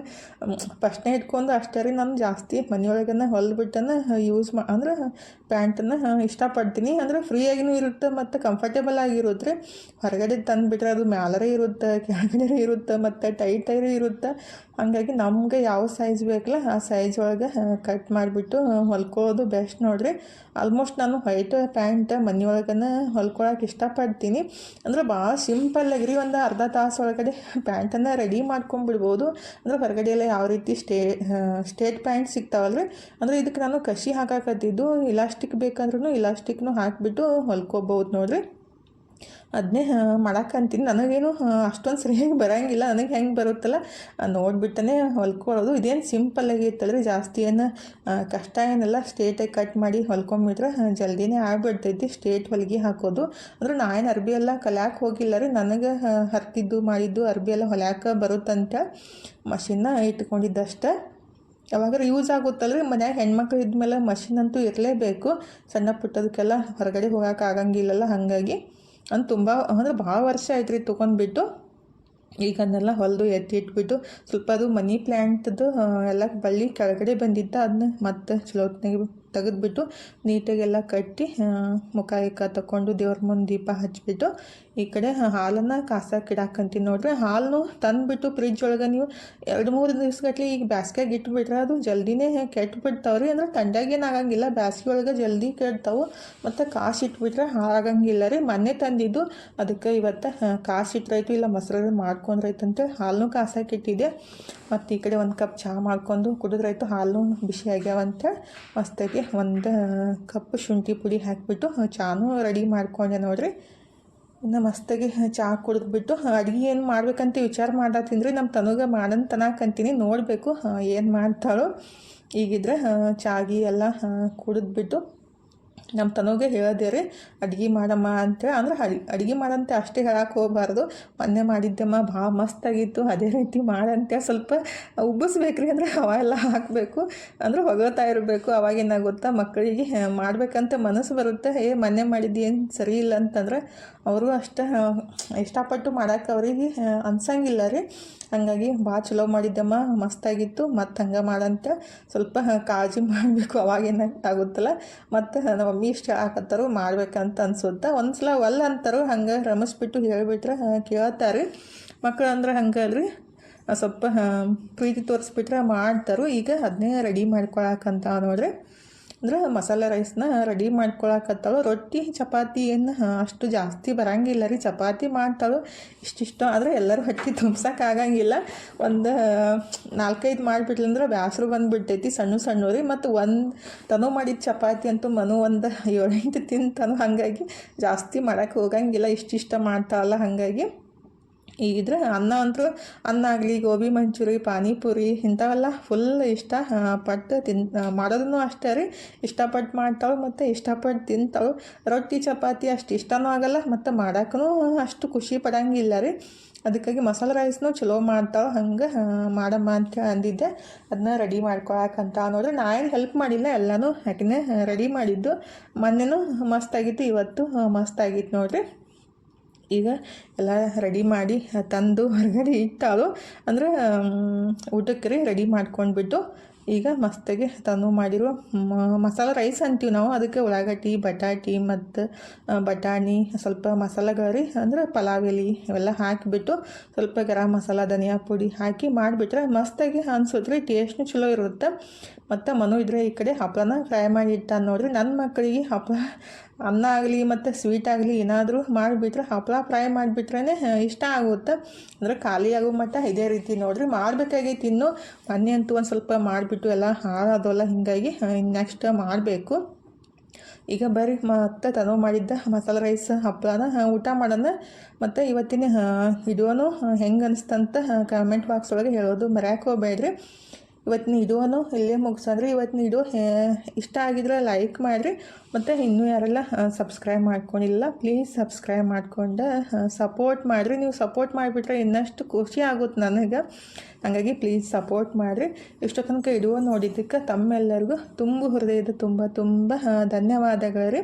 [SPEAKER 1] ಫಸ್ಟ್ನೇ ಇಟ್ಕೊಂಡು ಅಷ್ಟೇ ರೀ. ನಾನು ಜಾಸ್ತಿ ಮನೆಯೊಳಗನ ಹೊಲ್ಬಿಟ್ಟನ ಯೂಸ್ ಮಾ ಅಂದ್ರೆ ಪ್ಯಾಂಟನ್ನು ಇಷ್ಟಪಡ್ತೀನಿ. ಅಂದರೆ ಫ್ರೀಯಾಗಿನೂ ಇರುತ್ತೆ ಮತ್ತು ಕಂಫರ್ಟೇಬಲ್ ಆಗಿರುತ್ತೆ ರೀ. ಹೊರಗಡೆ ತಂದುಬಿಟ್ರೆ ಅದು ಮ್ಯಾಲರೇ ಇರುತ್ತೆ ಕೆಳಗಡೆ ಇರುತ್ತೆ, ಮತ್ತು ಟೈಟಾಗಿ ಇರುತ್ತೆ. ಹಾಗಾಗಿ ನಮಗೆ ಯಾವ ಸೈಜ್ ಬೇಕಲ್ಲ, ಆ ಸೈಜ್ ಒಳಗೆ ಕಟ್ ಮಾಡಿಬಿಟ್ಟು ಹೊಲ್ಕೋದು ಬೆಸ್ಟ್ ನೋಡಿರಿ. ಆಲ್ಮೋಸ್ಟ್ ನಾನು ವೈಟ್ ಪ್ಯಾಂಟ್ ಒಳಗನ ಹೊಲ್ಕೊಳಕ್ಕೆ ಇಷ್ಟಪಡ್ತೀನಿ. ಅಂದ್ರೆ ಭಾಳ ಸಿಂಪಲ್ಲಾಗಿ ರೀ, ಒಂದು ಅರ್ಧ ತಾಸು ಒಳಗಡೆ ಪ್ಯಾಂಟನ್ನು ರೆಡಿ ಮಾಡ್ಕೊಂಡ್ಬಿಡ್ಬೋದು ಅಂದ್ರೆ ಹೊರಗಡೆ ಎಲ್ಲ ಯಾವ ರೀತಿ ಸ್ಟೇ ಸ್ಟೇಟ್ ಪ್ಯಾಂಟ್ ಸಿಗ್ತಾವಲ್ರಿ. ಅಂದ್ರೆ ಅಂದರೆ ಇದಕ್ಕೆ ನಾನು ಕಸಿ ಹಾಕಾಕತ್ತಿದ್ದು ಇಲಾಸ್ಟಿಕ್ ಬೇಕಂದ್ರೂ ಇಲಾಸ್ಟಿಕ್ನು ಹಾಕಿಬಿಟ್ಟು ಹೊಲ್ಕೋಬಹುದು ನೋಡಿರಿ. ಅದನ್ನೇ ಮಾಡಕ್ಕಂತೀನಿ ನನಗೇನು ಅಷ್ಟೊಂದು ಸರಿಯಾಗಿ ಬರೋಂಗಿಲ್ಲ. ನನಗೆ ಹೆಂಗೆ ಬರುತ್ತಲ್ಲ ನೋಡಿಬಿಟ್ಟೇ ಹೊಲ್ಕೊಳ್ಳೋದು ಇದೇನು ಸಿಂಪಲ್ಲಾಗಿ ಇತ್ತಲ್ಲ ರೀ ಜಾಸ್ತಿ ಏನು ಕಷ್ಟ ಏನಲ್ಲ. ಸ್ಟೇಟಾಗಿ ಕಟ್ ಮಾಡಿ ಹೊಲ್ಕೊಂಬಿಟ್ರೆ ಜಲ್ದಿನೇ ಆಗ್ಬಿಡ್ತೈತಿ. ಸ್ಟೇಟ್ ಹೊಲಿಗೆ ಹಾಕೋದು. ಅಂದ್ರೆ ನಾ ಏನು ಅರ್ಬಿ ಎಲ್ಲ ಕಲ್ಯಾಕ್ ಹೋಗಿಲ್ಲ ರೀ. ನನಗೆ ಹರ್ತಿದ್ದು ಮಾಡಿದ್ದು ಅರ್ಬಿ ಎಲ್ಲ ಹೊಲ್ಯಾಕೆ ಬರುತ್ತಂತ ಮಷಿನ್ನ ಇಟ್ಕೊಂಡಿದ್ದಷ್ಟೇ. ಯಾವಾಗಾರ ಯೂಸ್ ಆಗುತ್ತಲ್ಲ ರೀ ಮನ್ಯಾಗ ಹೆಣ್ಮಕ್ಳು ಇದ್ಮೇಲೆ ಮಷಿನ್ ಅಂತೂ ಇರಲೇಬೇಕು. ಸಣ್ಣ ಪುಟ್ಟದಕ್ಕೆಲ್ಲ ಹೊರಗಡೆ ಹೋಗೋಕೆ ಆಗಂಗಿಲ್ಲಲ್ಲ. ಹಾಗಾಗಿ ಅಂತ ತುಂಬ, ಅಂದ್ರೆ ಭಾಳ ವರ್ಷ ಆಯ್ತು ರೀ ತೊಗೊಂಡ್ಬಿಟ್ಟು. ಈಗ ಅದನ್ನೆಲ್ಲ ಹೊಲಿದು ಎತ್ತಿ ಇಟ್ಬಿಟ್ಟು ಸ್ವಲ್ಪ ಅದು ಮನಿ ಪ್ಲ್ಯಾಂಟ್ದು ಎಲ್ಲ ಬಳ್ಳಿ ಕೆಳಗಡೆ ಬಂದಿದ್ದ ಅದನ್ನ ಮತ್ತೆ ಚಲೋತ್ನಾಗೆ ತೆಗೆದ್ಬಿಟ್ಟು ನೀಟಾಗೆಲ್ಲ ಕಟ್ಟಿ ಮುಖ ಇಕ್ಕ ತಗೊಂಡು ದೇವ್ರ ಮುಂದೆ ದೀಪ ಹಚ್ಚಿಬಿಟ್ಟು ಈ ಕಡೆ ಹಾಲನ್ನು ಕಾಸಕ್ಕೆ ಇಡಾಕಂತೀನಿ ನೋಡ್ರಿ. ಹಾಲು ತಂದುಬಿಟ್ಟು ಫ್ರಿಜ್ ಒಳಗೆ ನೀವು ಎರಡು ಮೂರು ದಿವ್ಸಗಟ್ಲೆ ಈಗ ಬ್ಯಾಸ್ಗೆಗೆ ಇಟ್ಬಿಟ್ರೆ ಅದು ಜಲ್ದಿನೇ ಕೆಟ್ಟು ಬಿಡ್ತಾವ್ರಿ ಅಂದ್ರೆ ತಂಡಾಗೇನು ಆಗಂಗಿಲ್ಲ, ಬ್ಯಾಸ್ಗೆ ಒಳಗೆ ಜಲ್ದಿ ಕೆಡ್ತಾವೆ. ಮತ್ತು ಕಾಸು ಇಟ್ಬಿಟ್ರೆ ಹಾಳಾಗಂಗಿಲ್ಲ ರೀ. ಮೊನ್ನೆ ತಂದಿದ್ದು, ಅದಕ್ಕೆ ಇವತ್ತು ಕಾಸು ಇಟ್ಟರೈತು ಇಲ್ಲ ಮೊಸರು ಮಾಡ್ಕೊಂಡ್ರೈತು ಅಂತೇಳಿ ಹಾಲನ್ನು ಇಟ್ಟಿದ್ದೆ ಮತ್ತು ಈ ಕಡೆ ಒಂದು ಕಪ್ ಚಹಾ ಮಾಡ್ಕೊಂಡು ಕುಡಿದ್ರಾಯ್ತು ಹಾಲು ಬಿಸಿ ಆಗ್ಯಾವಂತ ಮಸ್ತಾಗಿ ಒಂದು ಕಪ್ ಶುಂಠಿ ಪುಡಿ ಹಾಕಿಬಿಟ್ಟು ಚಾನು ರೆಡಿ ಮಾಡ್ಕೊಂಡೆ ನೋಡ್ರಿ. ಇನ್ನು ಮಸ್ತಾಗಿ ಚಹಾ ಕುಡಿದ್ಬಿಟ್ಟು ಅಡುಗೆ ಏನು ಮಾಡ್ಬೇಕಂತ ವಿಚಾರ ಮಾಡತ್ತೀನಿ ನಮ್ಮ ತನಗೆ ಮಾಡೋಣ ತನಕಂತೀನಿ ನೋಡಬೇಕು ಏನು ಮಾಡ್ತಾಳೋ. ಈಗಿದ್ರೆ ಚಾಗಿ ಎಲ್ಲ ಕುಡಿದ್ಬಿಟ್ಟು ನಮ್ಮ ತನಗೆ ಹೇಳಿದೆ ರೀ ಅಡ್ಗೆ ಮಾಡಮ್ಮ ಅಂತೇಳಿ ಅಂದ್ರೆ ಅಡಿ ಅಡುಗೆ ಮಾಡಂತೆ ಅಷ್ಟೇ ಹೇಳಕ್ಕೆ ಹೋಗಬಾರ್ದು. ಮೊನ್ನೆ ಮಾಡಿದ್ದೆಮ್ಮ ಭಾಳ ಮಸ್ತಾಗಿತ್ತು ಅದೇ ರೀತಿ ಮಾಡಂತೆ. ಸ್ವಲ್ಪ ಉಬ್ಬಿಸ್ಬೇಕ್ರಿ ಅಂದರೆ ಅವ ಎಲ್ಲ ಹಾಕಬೇಕು, ಅಂದ್ರೆ ಹೊಗಳ್ತಾ ಇರಬೇಕು. ಅವಾಗೇನಾಗುತ್ತಾ ಮಕ್ಕಳಿಗೆ ಮಾಡಬೇಕಂತ ಮನಸ್ಸು ಬರುತ್ತೆ. ಏ, ಮೊನ್ನೆ ಮಾಡಿದ್ದು ಏನು ಸರಿ ಇಲ್ಲ ಅಂತಂದ್ರೆ ಅವರು ಅಷ್ಟು, ಇಷ್ಟಪಟ್ಟು ಮಾಡಕ್ಕೆ ಅವರಿಗೆ ಅನ್ಸಂಗಿಲ್ಲ ರೀ. ಹಾಗಾಗಿ ಭಾಳ ಚಲೋ ಮಾಡಿದ್ದಮ್ಮ ಮಸ್ತಾಗಿತ್ತು ಮತ್ತು ಹಂಗೆ ಮಾಡಂತೆ. ಸ್ವಲ್ಪ ಕಾಳಜಿ ಮಾಡಬೇಕು. ಅವಾಗೇನಾಗುತ್ತಲ್ಲ ಮತ್ತು ನಮ್ಮ ಮಮ್ಮಿ ಇಷ್ಟ ಹಾಕತ್ತಾರು ಮಾಡ್ಬೇಕಂತ ಅನ್ಸುತ್ತೆ ಒಂದ್ಸಲ ಒಲ್ಲ ಅಂತಾರು ಹಂಗೆ ರಮಿಸ್ಬಿಟ್ಟು ಹೇಳಿಬಿಟ್ರೆ ಕೇಳ್ತಾರೆ. ಮಕ್ಕಳು ಅಂದ್ರೆ ಹಂಗೆ ಅಲ್ರಿ ಸ್ವಲ್ಪ ಪ್ರೀತಿ ತೋರಿಸ್ಬಿಟ್ರೆ ಮಾಡ್ತಾರು. ಈಗ ಅದನ್ನೇ ರೆಡಿ ಮಾಡ್ಕೊಳಕಂತ ನೋಡ್ರಿ. ಅಂದ್ರೆ ಮಸಾಲೆ ರೈಸ್ನ ರೆಡಿ ಮಾಡ್ಕೊಳಕತ್ತಾಳು. ರೊಟ್ಟಿ, ಚಪಾತಿ ಏನು ಅಷ್ಟು ಜಾಸ್ತಿ ಬರಂಗಿಲ್ಲ ರೀ. ಚಪಾತಿ ಮಾಡ್ತಾಳು. ಇಷ್ಟಿಷ್ಟು ಆದರೆ ಎಲ್ಲರೂ ಹೊಟ್ಟೆ ಆಗಂಗಿಲ್ಲ. ಒಂದು ನಾಲ್ಕೈದು ಮಾಡಿಬಿಟ್ಲಂದ್ರೆ ಬ್ಯಾಸರು ಬಂದುಬಿಟ್ಟೈತಿ. ಸಣ್ಣ ಸಣ್ಣ ರೀ. ಮತ್ತು ಒಂದು ತನು ಮಾಡಿದ ಚಪಾತಿ ಅಂತೂ ಮನು ಒಂದು ಏಳೆಂಟು ತಿಂತಾನು. ಹಾಗಾಗಿ ಜಾಸ್ತಿ ಮಾಡೋಕ್ಕೆ ಹೋಗಂಗಿಲ್ಲ. ಇಷ್ಟಿಷ್ಟ ಮಾಡ್ತಾಳಲ್ಲ ಹಾಗಾಗಿ. ಈಗಿದ್ರೆ ಅನ್ನ ಅಂತೂ ಅನ್ನ ಆಗಲಿ, ಗೋಬಿ ಮಂಚೂರಿ, ಪಾನಿಪುರಿ ಇಂಥವೆಲ್ಲ ಫುಲ್ ಇಷ್ಟ ಪಟ್ಟು ತಿನ್ ಮಾಡೋದನ್ನು ಅಷ್ಟೇ ರೀ. ಇಷ್ಟಪಟ್ಟು ಮಾಡ್ತಾವೆ ಮತ್ತು ಇಷ್ಟಪಟ್ಟು ತಿಂತಾವೆ ರೊಟ್ಟಿ, ಚಪಾತಿ ಅಷ್ಟು ಇಷ್ಟನೂ ಆಗಲ್ಲ, ಮತ್ತು ಮಾಡೋಕ್ಕೂ ಅಷ್ಟು ಖುಷಿ ಪಡಂಗಿಲ್ಲ ರೀ. ಅದಕ್ಕಾಗಿ ಮಸಾಲೆ ರೈಸ್ನು ಚಲೋ ಮಾಡ್ತಾವೆ ಹಂಗೆ ಮಾಡಮ್ಮ ಅಂತ ಅಂದಿದ್ದೆ. ಅದನ್ನ ರೆಡಿ ಮಾಡ್ಕೊಳಕಂತ ನೋಡ್ರಿ, ನಾ ಏನು ಹೆಲ್ಪ್ ಮಾಡಿಲ್ಲ, ಎಲ್ಲನೂ ಯಾಕೆನೆ ರೆಡಿ ಮಾಡಿದ್ದು. ಮೊನ್ನೆನೂ ಮಸ್ತಾಗಿತ್ತು ಇವತ್ತು ಮಸ್ತಾಗಿತ್ತು ನೋಡ್ರಿ. ಈಗ ಎಲ್ಲ ರೆಡಿ ಮಾಡಿ, ತಂದು ಹೊರಗಡೆ ಇಟ್ಟಾಳು. ಅಂದ್ರೆ ಊಟಕ್ಕೆ ರೀ ರೆಡಿ ಮಾಡ್ಕೊಂಡ್ಬಿಟ್ಟು ಈಗ ಮಸ್ತಾಗಿ ತಂದು ಮಾಡಿರೋ ಮಸಾಲೆ ರೈಸ್ ಅಂತೀವಿ ನಾವು. ಅದಕ್ಕೆ ಉಳ್ಳಾಗಡ್ಡಿ, ಬಟಾಟಿ ಮತ್ತು ಬಟಾಣಿ, ಸ್ವಲ್ಪ ಮಸಾಲೆಗಳು ರೀ. ಅಂದ್ರೆ ಪಲಾವ್, ಎಲೆ ಇವೆಲ್ಲ ಹಾಕಿಬಿಟ್ಟು ಸ್ವಲ್ಪ ಗರಂ ಮಸಾಲ, ಧನಿಯಾ ಪುಡಿ ಹಾಕಿ ಮಾಡಿಬಿಟ್ರೆ ಮಸ್ತಾಗಿ ಅನ್ಸುತ್ತೆ ರೀ. ಟೇಸ್ಟ್ನು ಚಲೋ ಇರುತ್ತೆ. ಮತ್ತು ಮನು ಇದ್ರೆ ಈ ಕಡೆ ಹಪ್ಪಳನ ಫ್ರೈ ಮಾಡಿ ಇಟ್ಟ ನೋಡ್ರಿ. ನನ್ನ ಮಕ್ಕಳಿಗೆ ಹಪ್ಪಳ ಅನ್ನ ಆಗಲಿ ಮತ್ತು ಸ್ವೀಟ್ ಆಗಲಿ ಏನಾದರೂ ಮಾಡಿಬಿಟ್ರೆ ಹಪ್ಪಳ ಫ್ರೈ ಮಾಡಿಬಿಟ್ರೇ ಇಷ್ಟ ಆಗುತ್ತೆ. ಅಂದರೆ ಖಾಲಿ ಆಗೋ ಮಟ್ಟ ಇದೇ ರೀತಿ ನೋಡಿರಿ. ಮಾಡಬೇಕಾಗೈತಿ ಇನ್ನು ಮೊನ್ನೆ ಅಂತೂ ಒಂದು ಸ್ವಲ್ಪ ಮಾಡಿಬಿಟ್ಟು ಎಲ್ಲ ಹಾಳಾದವಲ್ಲ ಹಿಂಗಾಗಿ ನೆಕ್ಸ್ಟ್ ಮಾಡಬೇಕು. ಈಗ ಬರೀ ಮತ್ತೆ ತನೋ ಮಾಡಿದ್ದ ಮಸಾಲೆ ರೈಸ್ ಹಪ್ಪಳನ ಊಟ ಮಾಡೋಣ. ಮತ್ತು ಇವತ್ತಿನ ವಿಡಿಯೋನು ಹೆಂಗೆ ಅನಿಸ್ತಂತ ಕಮೆಂಟ್ ಬಾಕ್ಸ್ ಒಳಗೆ ಹೇಳೋದು ಮರ್ಯಾಕೆ ಇವತ್ತಿನ ವಿಡಿಯೋನು ಇಲ್ಲೇ ಮುಗಿಸಂದ್ರೆ. ಇವತ್ತಿನ ವಿಡಿಯೋ ಇಷ್ಟ ಆಗಿದ್ರೆ ಲೈಕ್ ಮಾಡಿರಿ. ಮತ್ತು ಇನ್ನೂ ಯಾರೆಲ್ಲ ಸಬ್ಸ್ಕ್ರೈಬ್ ಮಾಡ್ಕೊಂಡಿಲ್ಲ ಪ್ಲೀಸ್ ಸಬ್ಸ್ಕ್ರೈಬ್ ಮಾಡಿಕೊಂಡು ಸಪೋರ್ಟ್ ಮಾಡಿರಿ. ನೀವು ಸಪೋರ್ಟ್ ಮಾಡಿಬಿಟ್ರೆ ಇನ್ನಷ್ಟು ಖುಷಿ ಆಗುತ್ತೆ ನನಗೆ. ಹಾಗಾಗಿ ಪ್ಲೀಸ್ ಸಪೋರ್ಟ್ ಮಾಡಿರಿ. ಇಷ್ಟೋ ತನಕ ಇಡುವ ನೋಡಿದ್ದಕ್ಕೆ ತಮ್ಮೆಲ್ಲರಿಗೂ ತುಂಬ ಹೃದಯದ ತುಂಬ ತುಂಬ ಧನ್ಯವಾದಗಳು ರೀ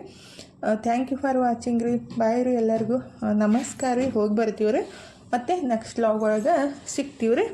[SPEAKER 1] ಥ್ಯಾಂಕ್ ಯು ಫಾರ್ ವಾಚಿಂಗ್ ರೀ. ಬಾಯ್ ರೀ ಎಲ್ಲರಿಗೂ. ನಮಸ್ಕಾರ ರೀ. ಹೋಗಿ ಬರ್ತೀವಿ ರೀ ಮತ್ತು ನೆಕ್ಸ್ಟ್ ಲಾಗ್ ಒಳಗೆ ಸಿಗ್ತೀವಿ ರೀ